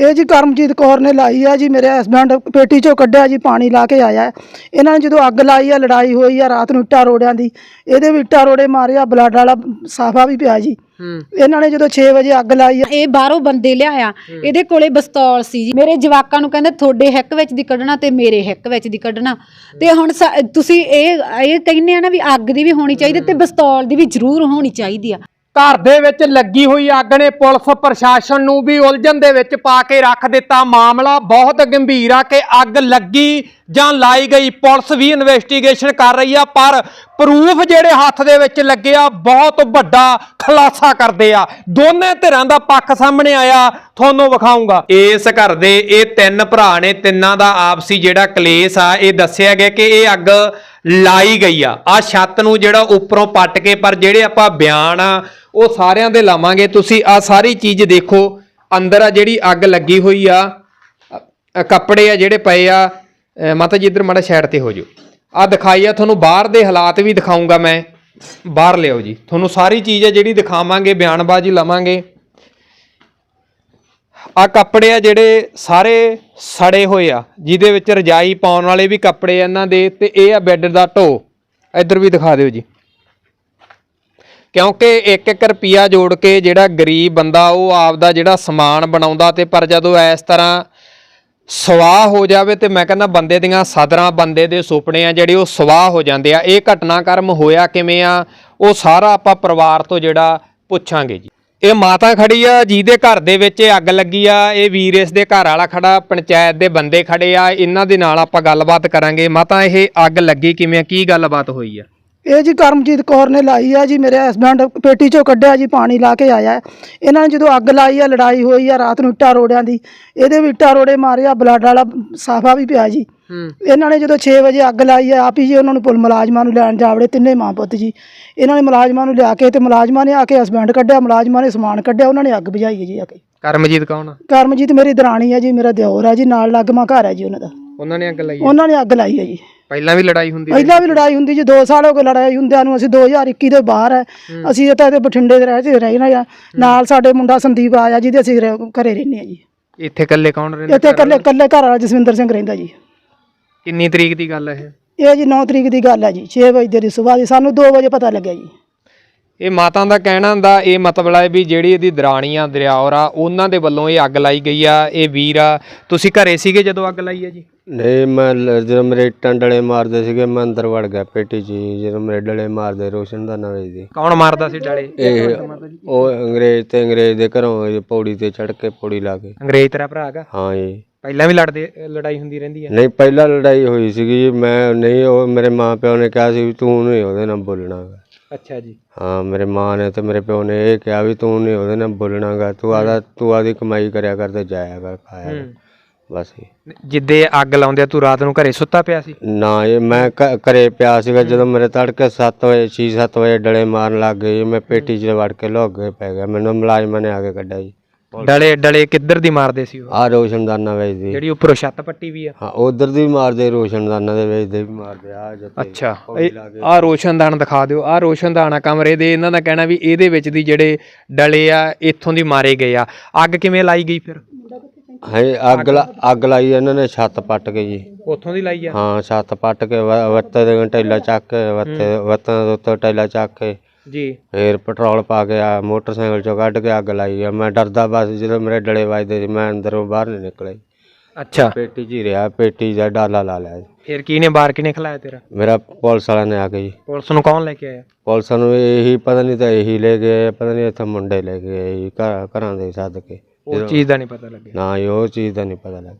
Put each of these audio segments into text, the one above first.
ਇਹ ਜੀ ਕਰਮਜੀਤ ਕੌਰ ਨੇ ਲਾਈ ਆ ਜੀ ਮੇਰੇ ਹਸਬੰਡ ਪੇਟੀ ਚੋਂ ਕੱਢਿਆ ਜੀ ਪਾਣੀ ਲਾ ਕੇ ਆਇਆ। ਇਹਨਾਂ ਨੇ ਜਦੋਂ ਅੱਗ ਲਾਈ ਆ ਲੜਾਈ ਹੋਈ ਆ ਰਾਤ ਨੂੰ ਇੱਟਾਂ ਰੋੜਿਆਂ ਦੀ ਇਹਦੇ ਵੀ ਇੱਟਾਂ ਰੋੜੇ ਮਾਰਿਆ ਬਲੱਡ ਵਾਲਾ ਸਾਫਾ ਵੀ ਪਿਆ ਜੀ। ਹੂੰ। ਇਹਨਾਂ ਨੇ ਜਦੋਂ 6 ਵਜੇ ਅੱਗ ਲਾਈ ਆ ਇਹ ਬਾਹਰੋਂ ਬੰਦੇ ਲਿਆਇਆ। ਇਹਦੇ ਕੋਲੇ ਬਸਤੌਲ ਸੀ ਜੀ। ਮੇਰੇ ਜਵਾਕਾਂ ਨੂੰ ਕਹਿੰਦੇ ਤੁਹਾਡੇ ਹਿੱਕ ਵਿੱਚ ਦੀ ਕੱਢਣਾ ਤੇ ਮੇਰੇ ਹਿੱਕ ਵਿੱਚ ਦੀ ਕੱਢਣਾ। ਤੇ ਹੁਣ ਤੁਸੀਂ ਇਹ ਇਹ ਕਹਿੰਦੇ ਆ ਨਾ ਵੀ ਅੱਗ ਦੀ ਵੀ ਹੋਣੀ ਚਾਹੀਦੀ ਤੇ ਬਸਤੌਲ ਦੀ ਵੀ ਜ਼ਰੂਰ ਹੋਣੀ ਚਾਹੀਦੀ ਆ। ਘਰ ਦੇ ਵਿੱਚ ਲੱਗੀ ਹੋਈ ਅੱਗ ਨੇ ਪੁਲਿਸ ਪ੍ਰਸ਼ਾਸਨ ਨੂੰ ਵੀ ਉਲਝਣ ਦੇ ਵਿੱਚ ਪਾ ਕੇ ਰੱਖ ਦਿੱਤਾ ਮਾਮਲਾ। ਬਹੁਤ ਗੰਭੀਰ ਆ ਕਿ ਅੱਗ ਲੱਗੀ ਜਾਂ ਲਾਈ ਗਈ। ਪੁਲਿਸ ਵੀ ਇਨਵੈਸਟੀਗੇਸ਼ਨ ਕਰ ਰਹੀ ਆ, ਪਰ ਪ੍ਰੂਫ ਜਿਹੜੇ ਹੱਥ ਦੇ ਵਿੱਚ ਲੱਗੇ ਆ, ਬਹੁਤ ਵੱਡਾ ਖੁਲਾਸਾ ਕਰਦੇ ਆ। ਦੋਨੇ ਧਿਰਾਂ ਦਾ ਪੱਖ ਸਾਹਮਣੇ ਆਇਆ, ਤੁਹਾਨੂੰ ਵਿਖਾਉਂਗਾ ਇਸ ਘਰ ਦੇ ਇਹ ਤਿੰਨ ਭਰਾ ਨੇ, ਤਿੰਨਾਂ ਦਾ ਆਪਸੀ ਜਿਹੜਾ ਕਲੇਸ਼ ਆ, ਇਹ ਦੱਸਿਆ ਗਿਆ ਕਿ ਇਹ ਅੱਗ ਲਾਈ ਗਈ ਆ। ਆ ਛੱਤ ਨੂੰ ਜਿਹੜਾ ਉੱਪਰੋਂ ਪੱਟ ਕੇ, ਪਰ ਜਿਹੜੇ ਆਪਾਂ ਬਿਆਨ ਆ, ਉਹ ਸਾਰਿਆਂ ਦੇ ਲਾਵਾਂਗੇ। ਤੁਸੀਂ ਆ ਸਾਰੀ ਚੀਜ਼ ਦੇਖੋ। ਅੰਦਰ ਆ ਜਿਹੜੀ ਅੱਗ ਲੱਗੀ ਹੋਈ ਆ ਕੱਪੜੇ ਆ ਜਿਹੜੇ ਪਏ ਆ ਮਾਤਾ ਜੀ ਇੱਧਰ ਮਾੜਾ ਸਾਈਡ ਤੇ ਹੋ ਜਾਓ। ਆ ਦਿਖਾਈ ਆ, ਤੁਹਾਨੂੰ ਬਾਹਰ ਦੇ ਹਾਲਾਤ ਵੀ ਦਿਖਾਉਂਗਾ ਮੈਂ। ਬਾਹਰ ਲਿਓ ਜੀ। ਤੁਹਾਨੂੰ ਸਾਰੀ ਚੀਜ਼ ਆ ਜਿਹੜੀ ਦਿਖਾਵਾਂਗੇ, ਬਿਆਨਬਾਜ਼ੀ ਲਵਾਂਗੇ। ਆ ਕੱਪੜੇ ਆ ਜਿਹੜੇ ਸਾਰੇ ਸੜੇ ਹੋਏ ਆ, ਜਿਹਦੇ ਵਿੱਚ ਰਜਾਈ ਪਾਉਣ ਵਾਲੇ ਵੀ ਕੱਪੜੇ ਆ ਇਹਨਾਂ ਦੇ ਤੇ ਇਹ ਆ ਬੈੱਡ ਦਾ ਢੋ। ਇੱਧਰ ਵੀ ਦਿਖਾ ਦਿਓ ਜੀ। ਕਿਉਂਕਿ ਇੱਕ ਇੱਕ ਰੁਪਿਆ ਜੋੜ ਕੇ ਜਿਹੜਾ ਗਰੀਬ ਬੰਦਾ, ਉਹ ਆਪਦਾ ਜਿਹੜਾ ਸਮਾਨ ਬਣਾਉਂਦਾ ਤੇ ਪਰ ਜਦੋਂ ਇਸ ਤਰ੍ਹਾਂ ਸਵਾਹ ਹੋ ਜਾਵੇ ਤੇ ਮੈਂ ਕਹਿੰਦਾ ਬੰਦੇ ਦੀਆਂ ਸਦਰਾਂ, ਬੰਦੇ ਦੇ ਸੁਪਨੇ ਆ ਜਿਹੜੇ ਉਹ ਸਵਾਹ ਹੋ ਜਾਂਦੇ ਆ। ਇਹ ਘਟਨਾਕ੍ਰਮ ਹੋਇਆ ਕਿਵੇਂ ਆ, ਉਹ ਸਾਰਾ ਆਪਾਂ ਪਰਿਵਾਰ ਤੋਂ ਜਿਹੜਾ ਪੁੱਛਾਂਗੇ ਜੀ। ਇਹ ਮਾਤਾ ਖੜੀ ਆ, ਜਿਹਦੇ ਘਰ ਦੇ ਵਿੱਚ ਇਹ ਅੱਗ ਲੱਗੀ ਆ, ਇਹ ਵੀਰ ਇਸ ਦੇ ਘਰ ਵਾਲਾ ਖੜਾ, ਪੰਚਾਇਤ ਦੇ ਬੰਦੇ ਖੜੇ ਆ, ਇਹਨਾਂ ਦੇ ਨਾਲ ਆਪਾਂ ਗੱਲਬਾਤ ਕਰਾਂਗੇ। ਮਾਤਾ, ਇਹ ਅੱਗ ਲੱਗੀ ਕਿਵੇਂ ਕੀ ਗੱਲਬਾਤ ਹੋਈ ਆ? ਇਹ ਜੀ ਕਰਮਜੀਤ ਕੌਰ ਨੇ ਲਾਈ ਆ ਜੀ, ਮੇਰੇ ਹਸਬੰਡ ਪੇਟੀ ਚੋਂ ਕੱਢਿਆ ਜੀ, ਪਾਣੀ ਲਾ ਕੇ ਆਇਆ। ਇਹਨਾਂ ਨੇ ਜਦੋਂ ਅੱਗ ਲਾਈ ਆ, ਲੜਾਈ ਹੋਈ ਆ, ਰਾਤ ਨੂੰ ਇੱਟਾਂ ਰੋੜਿਆਂ ਦੀ, ਇਹਦੇ ਵੀ ਇੱਟਾਂ ਰੋੜੇ ਮਾਰਿਆ ਬਲੱਡ ਵਾਲਾ ਸਾਫਾ ਵੀ ਪਿਆ ਜੀ। ਇਹਨਾਂ ਨੇ ਜਦੋਂ 6 ਵਜੇ ਅੱਗ ਲਾਈ ਆ ਆਪ ਹੀ ਜੀ ਉਹਨਾਂ ਨੂੰ ਪੁਲ ਮੁਲਾਜ਼ਮਾਂ ਨੂੰ ਲੈਣ ਜਾਵੜੇ ਤਿੰਨੇ ਮਾਂ ਪੁੱਤ ਜੀ। ਇਹਨਾਂ ਨੇ ਮੁਲਾਜ਼ਮਾਂ ਨੂੰ ਲਿਆ ਕੇ ਤੇ ਮੁਲਾਜ਼ਮਾਂ ਨੇ ਆ ਕੇ ਹਸਬੰਡ ਕੱਢਿਆ ਮੁਲਾਜ਼ਮਾਂ ਨੇ ਸਮਾਨ ਕੱਢਿਆ ਉਹਨਾਂ ਨੇ ਅੱਗ ਬੁਝਾਈ ਹੈ ਜੀ ਆ ਕੇ। ਕਰਮਜੀਤ ਕੌਣ ਆ? ਕਰਮਜੀਤ ਮੇਰੀ ਦਰਾਣੀ ਹੈ ਜੀ ਮੇਰਾ ਦਿਓਰ ਹੈ ਜੀ ਨਾਲ ਲੱਗਮਾ ਘਰ ਹੈ ਜੀ ਉਹਨਾਂ ਦਾ। ਉਹਨਾਂ ਨੇ ਅੱਗ ਲਾਈ ਆ? ਉਹਨਾਂ ਨੇ ਅੱਗ ਲਾਈ ਹੈ ਜੀ। ਪਹਿਲਾਂ ਵੀ ਲੜਾਈ ਹੁੰਦੀ ਪਹਿਲਾਂ ਵੀ ਲੜਾਈ ਹੁੰਦੀ ਜੀ 2 ਸਾਲ ਹੋ ਗਏ ਲੜਾਈ ਹੁੰਦਿਆਂ ਨੂੰ ਅਸੀਂ 2021 ਦੇ ਬਾਹਰ ਹੈ। ਅਸੀਂ ਤਾਂ ਇੱਥੇ ਬਠਿੰਡੇ ਦੇ ਰਹਿ ਰਹਿਣਾ ਆ। ਨਾਲ ਸਾਡੇ ਮੁੰਡਾ ਸੰਦੀਪ ਆਇਆ ਜਿਹਦੇ ਅਸੀਂ ਰਹਿ- ਘਰੇ ਰਹਿੰਦੇ ਆ ਜੀ। ਇੱਥੇ ਇਕੱਲੇ ਕੌਣ ਰਹਿੰਦੇ? ਇੱਥੇ ਇਕੱਲੇ ਇਕੱਲੇ ਘਰ ਵਾਲਾ ਜਸਵਿੰਦਰ ਸਿੰਘ ਰਹਿੰਦਾ ਜੀ। ਕਿੰਨੀ ਤਰੀਕ ਦੀ ਗੱਲ ਹੈ ਇਹ? ਇਹ ਜੀ 9 ਤਰੀਕ ਦੀ ਗੱਲ ਹੈ ਜੀ 6 ਵਜੇ ਦੀ ਸਵੇਰ ਦੀ ਸਾਨੂੰ 2 ਵਜੇ ਪਤਾ ਲੱਗਿਆ ਜੀ। ਇਹ ਮਾਤਾ ਦਾ ਕਹਿਣਾ ਹੁੰਦਾ ਇਹ ਮਤਲਬ ਹੈ ਵੀ ਜਿਹੜੀ ਇਹਦੀ ਦਰਾਣੀ ਆ ਦਰਿਆਵਰ ਆ ਉਹਨਾਂ ਦੇ ਵੱਲੋਂ ਇਹ ਅੱਗ ਲਾਈ ਗਈ ਆ ਇਹ ਵੀਰ ਆ। ਤੁਸੀਂ ਘਰੇ ਸੀਗੇ ਜਦੋਂ ਅੱਗ ਲਾਈ ਆ ਜੀ? ਨਹੀਂ ਮੈਂ ਲ- ਜਦੋਂ ਮੇਰੇ ਇੱਟਾਂ ਡਲੇ ਮਾਰਦੇ ਸੀਗੇ ਮੈਂ ਅੰਦਰ ਵੜ ਗਿਆ ਪੇਟੀ 'ਚ ਜੀ, ਜਦੋਂ ਮੇਰੇ ਡਲੇ ਮਾਰਦੇ ਰੋਸ਼ਨ ਦਾ ਨਵੇਂ ਦੀ। ਕੌਣ ਮਾਰਦਾ ਸੀ ਡਾਲੇ? ਇਹ ਉਹ ਅੰਗਰੇਜ਼ ਤੇ ਅੰਗਰੇਜ਼ ਦੇ ਘਰੋਂ ਇਹ ਪੌੜੀ ਤੇ ਚੜ ਕੇ ਪੌੜੀ ਲਾ ਕੇ। ਅੰਗਰੇਜ਼ ਤੇਰਾ ਭਰਾ ਹੈਗਾ? ਹਾਂ ਜੀ। ਪਹਿਲਾਂ ਵੀ ਲੜਦੇ ਲੜਾਈ ਹੁੰਦੀ ਰਹਿੰਦੀ ਆ ਨਹੀਂ ਪਹਿਲਾਂ ਲੜਾਈ ਹੋਈ ਸੀਗੀ ਜੀ ਮੈਂ ਨਹੀਂ ਉਹ ਮੇਰੇ ਮਾਂ ਪਿਓ ਨੇ ਕਿਹਾ ਸੀ ਵੀ ਤੂੰ ਨਹੀਂ ਉਹਦੇ ਨਾਲ ਬੋਲਣਾਗਾ ਅੱਛਾ ਜੀ। ਹਾਂ ਮੇਰੇ ਮਾਂ ਨੇ ਤੇ ਮੇਰੇ ਪਿਓ ਨੇ ਇਹ ਕਿਹਾ ਵੀ ਤੂੰ ਨਹੀਂ ਉਹਦੇ ਨਾਲ ਬੋਲਣਾਗਾ ਤੂੰ ਆਦਾ ਤੂੰ ਆਦੀ ਕਮਾਈ ਕਰਿਆ ਕਰ ਤੇ ਜਾਇਆ ਕਰ ਖਾਇਆ ਕਰ। ਬਸ ਜੀ। ਜਿੱਦੇ ਅੱਗ ਲਾਉਂਦੇ ਆ ਤੂੰ ਰਾਤ ਨੂੰ ਘਰੇ ਸੁੱਤਾ ਪਿਆ ਸੀ? ਨਾ ਇਹ ਮੈਂ ਘ- ਘਰੇ ਪਿਆ ਸੀਗਾ ਜਦੋਂ ਮੇਰੇ ਤੜਕੇ 7 ਵਜੇ 6-7 ਵਜੇ ਡਲੇ ਮਾਰਨ ਲੱਗ ਗਏ ਜੀ, ਮੈਂ ਪੇਟੀ 'ਚ ਵੜ ਕੇ ਲੁੱਕ ਪੈ ਗਿਆ ਮੈਨੂੰ ਮੁਲਾਜ਼ਮਾਂ ਨੇ ਆ ਕੇ ਕੱਢਿਆ ਜੀ। ਡਲੇ ਡਲੇ ਕਿੱਧਰ ਦੀ ਮਾਰਦੇ ਸੀ ਉਹ? ਆ ਰੋਸ਼ਨਦਾਨਾ ਵੇਚਦੇ ਜਿਹੜੀ ਉੱਪਰੋਂ ਛੱਤ ਪੱਟੀ ਵੀ ਆ। ਹਾਂ ਉਧਰ ਦੀ ਵੀ ਮਾਰਦੇ ਰੋਸ਼ਨਦਾਨਾ ਦੇ ਵੇਚਦੇ ਵੀ ਮਾਰਦੇ ਆ ਜਿੱਥੇ ਅੱਛਾ ਆ ਰੋਸ਼ਨਦਾਨ ਦਿਖਾ ਦਿਓ ਆ ਰੋਸ਼ਨਦਾਨ ਕਮਰੇ ਦੇ ਇਹਨਾਂ ਦਾ ਕਹਿਣਾ ਵੀ ਇਹਦੇ ਵਿੱਚ ਦੀ ਜਿਹੜੇ ਡਲੇ ਆ ਇੱਥੋਂ ਦੀ ਮਾਰੇ ਗਏ ਆ। ਅੱਗ ਕਿਵੇਂ ਲਾਈ ਗਈ ਫਿਰ? ਹੈ ਅੱਗ ਅੱਗ ਲਾਈ ਇਹਨਾਂ ਨੇ ਛੱਤ ਪੱਟ ਕੇ ਜੀ। ਉੱਥੋਂ ਦੀ ਲਾਈ ਆ? ਹਾਂ ਛੱਤ ਪੱਟ ਕੇ ਵੱਤੇ ਦੇ ਟੈਲਾ ਚੱਕ ਕੇ ਵੱਤੇ ਵੱਤਾਂ ਦੇ ਉੱਤੇ ਟੈਲਾ ਚੱਕ ਕੇ ਜੀ। ਫੇਰ ਪੈਟਰੋਲ ਪਾ ਕੇ ਆ ਮੋਟਰਸਾਈਕਲ ਚੋਂ ਕੱਢ ਕੇ ਅੱਗ ਲਾਈ ਆ। ਮੈਂ ਡਰਦਾ ਬਸ ਜਦੋਂ ਮੇਰੇ ਡਲੇ ਵੱਜਦੇ ਸੀ ਮੈਂ ਅੰਦਰੋਂ ਬਾਹਰ ਨਹੀਂ ਨਿਕਲਿਆ। ਜੀ। ਅੱਛਾ। ਪੇਟੀ 'ਚ ਹੀ ਰਿਹਾ ਪੇਟੀ ਦਾ ਡਾਲਾ ਲਾ ਲਿਆ। ਜੀ। ਫਿਰ ਕਿਹਨੇ ਬਾਹਰ ਕਿਹਨੇ ਖਲਾਇਆ ਤੇਰਾ? ਮੇਰਾ ਪੁਲਿਸ ਵਾਲਿਆਂ ਨੇ ਆ ਕੇ ਜੀ। ਪੁਲਿਸ ਨੂੰ ਕੌਣ ਲੈ ਕੇ ਆਇਆ? ਪੁਲਿਸ ਨੂੰ ਇਹੀ ਪਤਾ ਨਹੀਂ ਤਾਂ ਇਹੀ ਲੈ ਗਏ ਪਤਾ ਨਹੀਂ ਇੱਥੇ ਮੁੰਡੇ ਲੈ ਕੇ ਜੀ ਘਰ ਘਰਾਂ ਦੇ ਸੱਦ ਕੇ। ਉਸ ਚੀਜ਼ ਦਾ ਨਹੀਂ ਪਤਾ ਲੱਗਿਆ। ਨਾ ਜੀ, ਉਹ ਚੀਜ਼ ਦਾ ਨਹੀਂ ਪਤਾ ਲੱਗਾ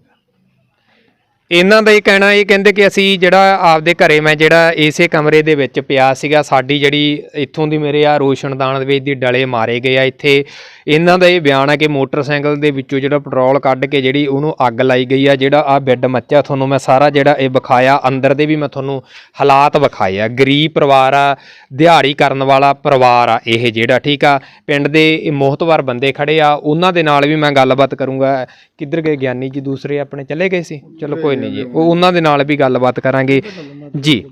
ਇਹਨਾਂ ਦਾ ਇਹ ਕਹਿਣਾ, ਇਹ ਕਹਿੰਦੇ ਕਿ ਅਸੀਂ ਜਿਹੜਾ ਆਪਦੇ ਘਰੇ ਮੈਂ ਜਿਹੜਾ ਇਸੇ ਕਮਰੇ ਦੇ ਵਿੱਚ ਪਿਆ ਸੀਗਾ, ਸਾਡੀ ਜਿਹੜੀ ਇੱਥੋਂ ਦੀ ਮੇਰੇ ਆ ਰੋਸ਼ਨਦਾਨ ਦੇ ਵਿੱਚ ਦੀ ਡਲੇ ਮਾਰੇ ਗਏ ਆ, ਇੱਥੇ ਇਹਨਾਂ ਦਾ ਇਹ ਬਿਆਨ ਹੈ ਕਿ ਮੋਟਰਸਾਈਕਲ ਦੇ ਵਿੱਚੋਂ ਜਿਹੜਾ ਪੈਟਰੋਲ ਕੱਢ ਕੇ ਜਿਹੜੀ ਉਹਨੂੰ ਅੱਗ ਲਾਈ ਗਈ ਆ, ਜਿਹੜਾ ਆ ਬੈੱਡ ਮੱਚਿਆ, ਤੁਹਾਨੂੰ ਮੈਂ ਸਾਰਾ ਜਿਹੜਾ ਇਹ ਵਿਖਾਇਆ, ਅੰਦਰ ਦੇ ਵੀ ਮੈਂ ਤੁਹਾਨੂੰ ਹਾਲਾਤ ਵਿਖਾਏ ਆ। ਗਰੀਬ ਪਰਿਵਾਰ ਆ, ਦਿਹਾੜੀ ਕਰਨ ਵਾਲਾ ਪਰਿਵਾਰ ਆ ਇਹ ਜਿਹੜਾ, ਠੀਕ ਆ? ਪਿੰਡ ਦੇ ਇਹ ਮੋਹਤਵਾਰ ਬੰਦੇ ਖੜੇ ਆ, ਉਹਨਾਂ ਦੇ ਨਾਲ ਵੀ ਮੈਂ ਗੱਲਬਾਤ ਕਰੂੰਗਾ। ਕਿੱਧਰ ਗਏ ਗਿਆਨੀ ਜੀ? ਦੂਸਰੇ ਆਪਣੇ ਚਲੇ ਗਏ ਸੀ? ਚਲੋ ਕੋਈ ਨਹੀਂ ਜੀ, ਉਹ ਉਹਨਾਂ ਦੇ ਨਾਲ ਵੀ ਗੱਲਬਾਤ ਕਰਾਂਗੇ। ਜੀ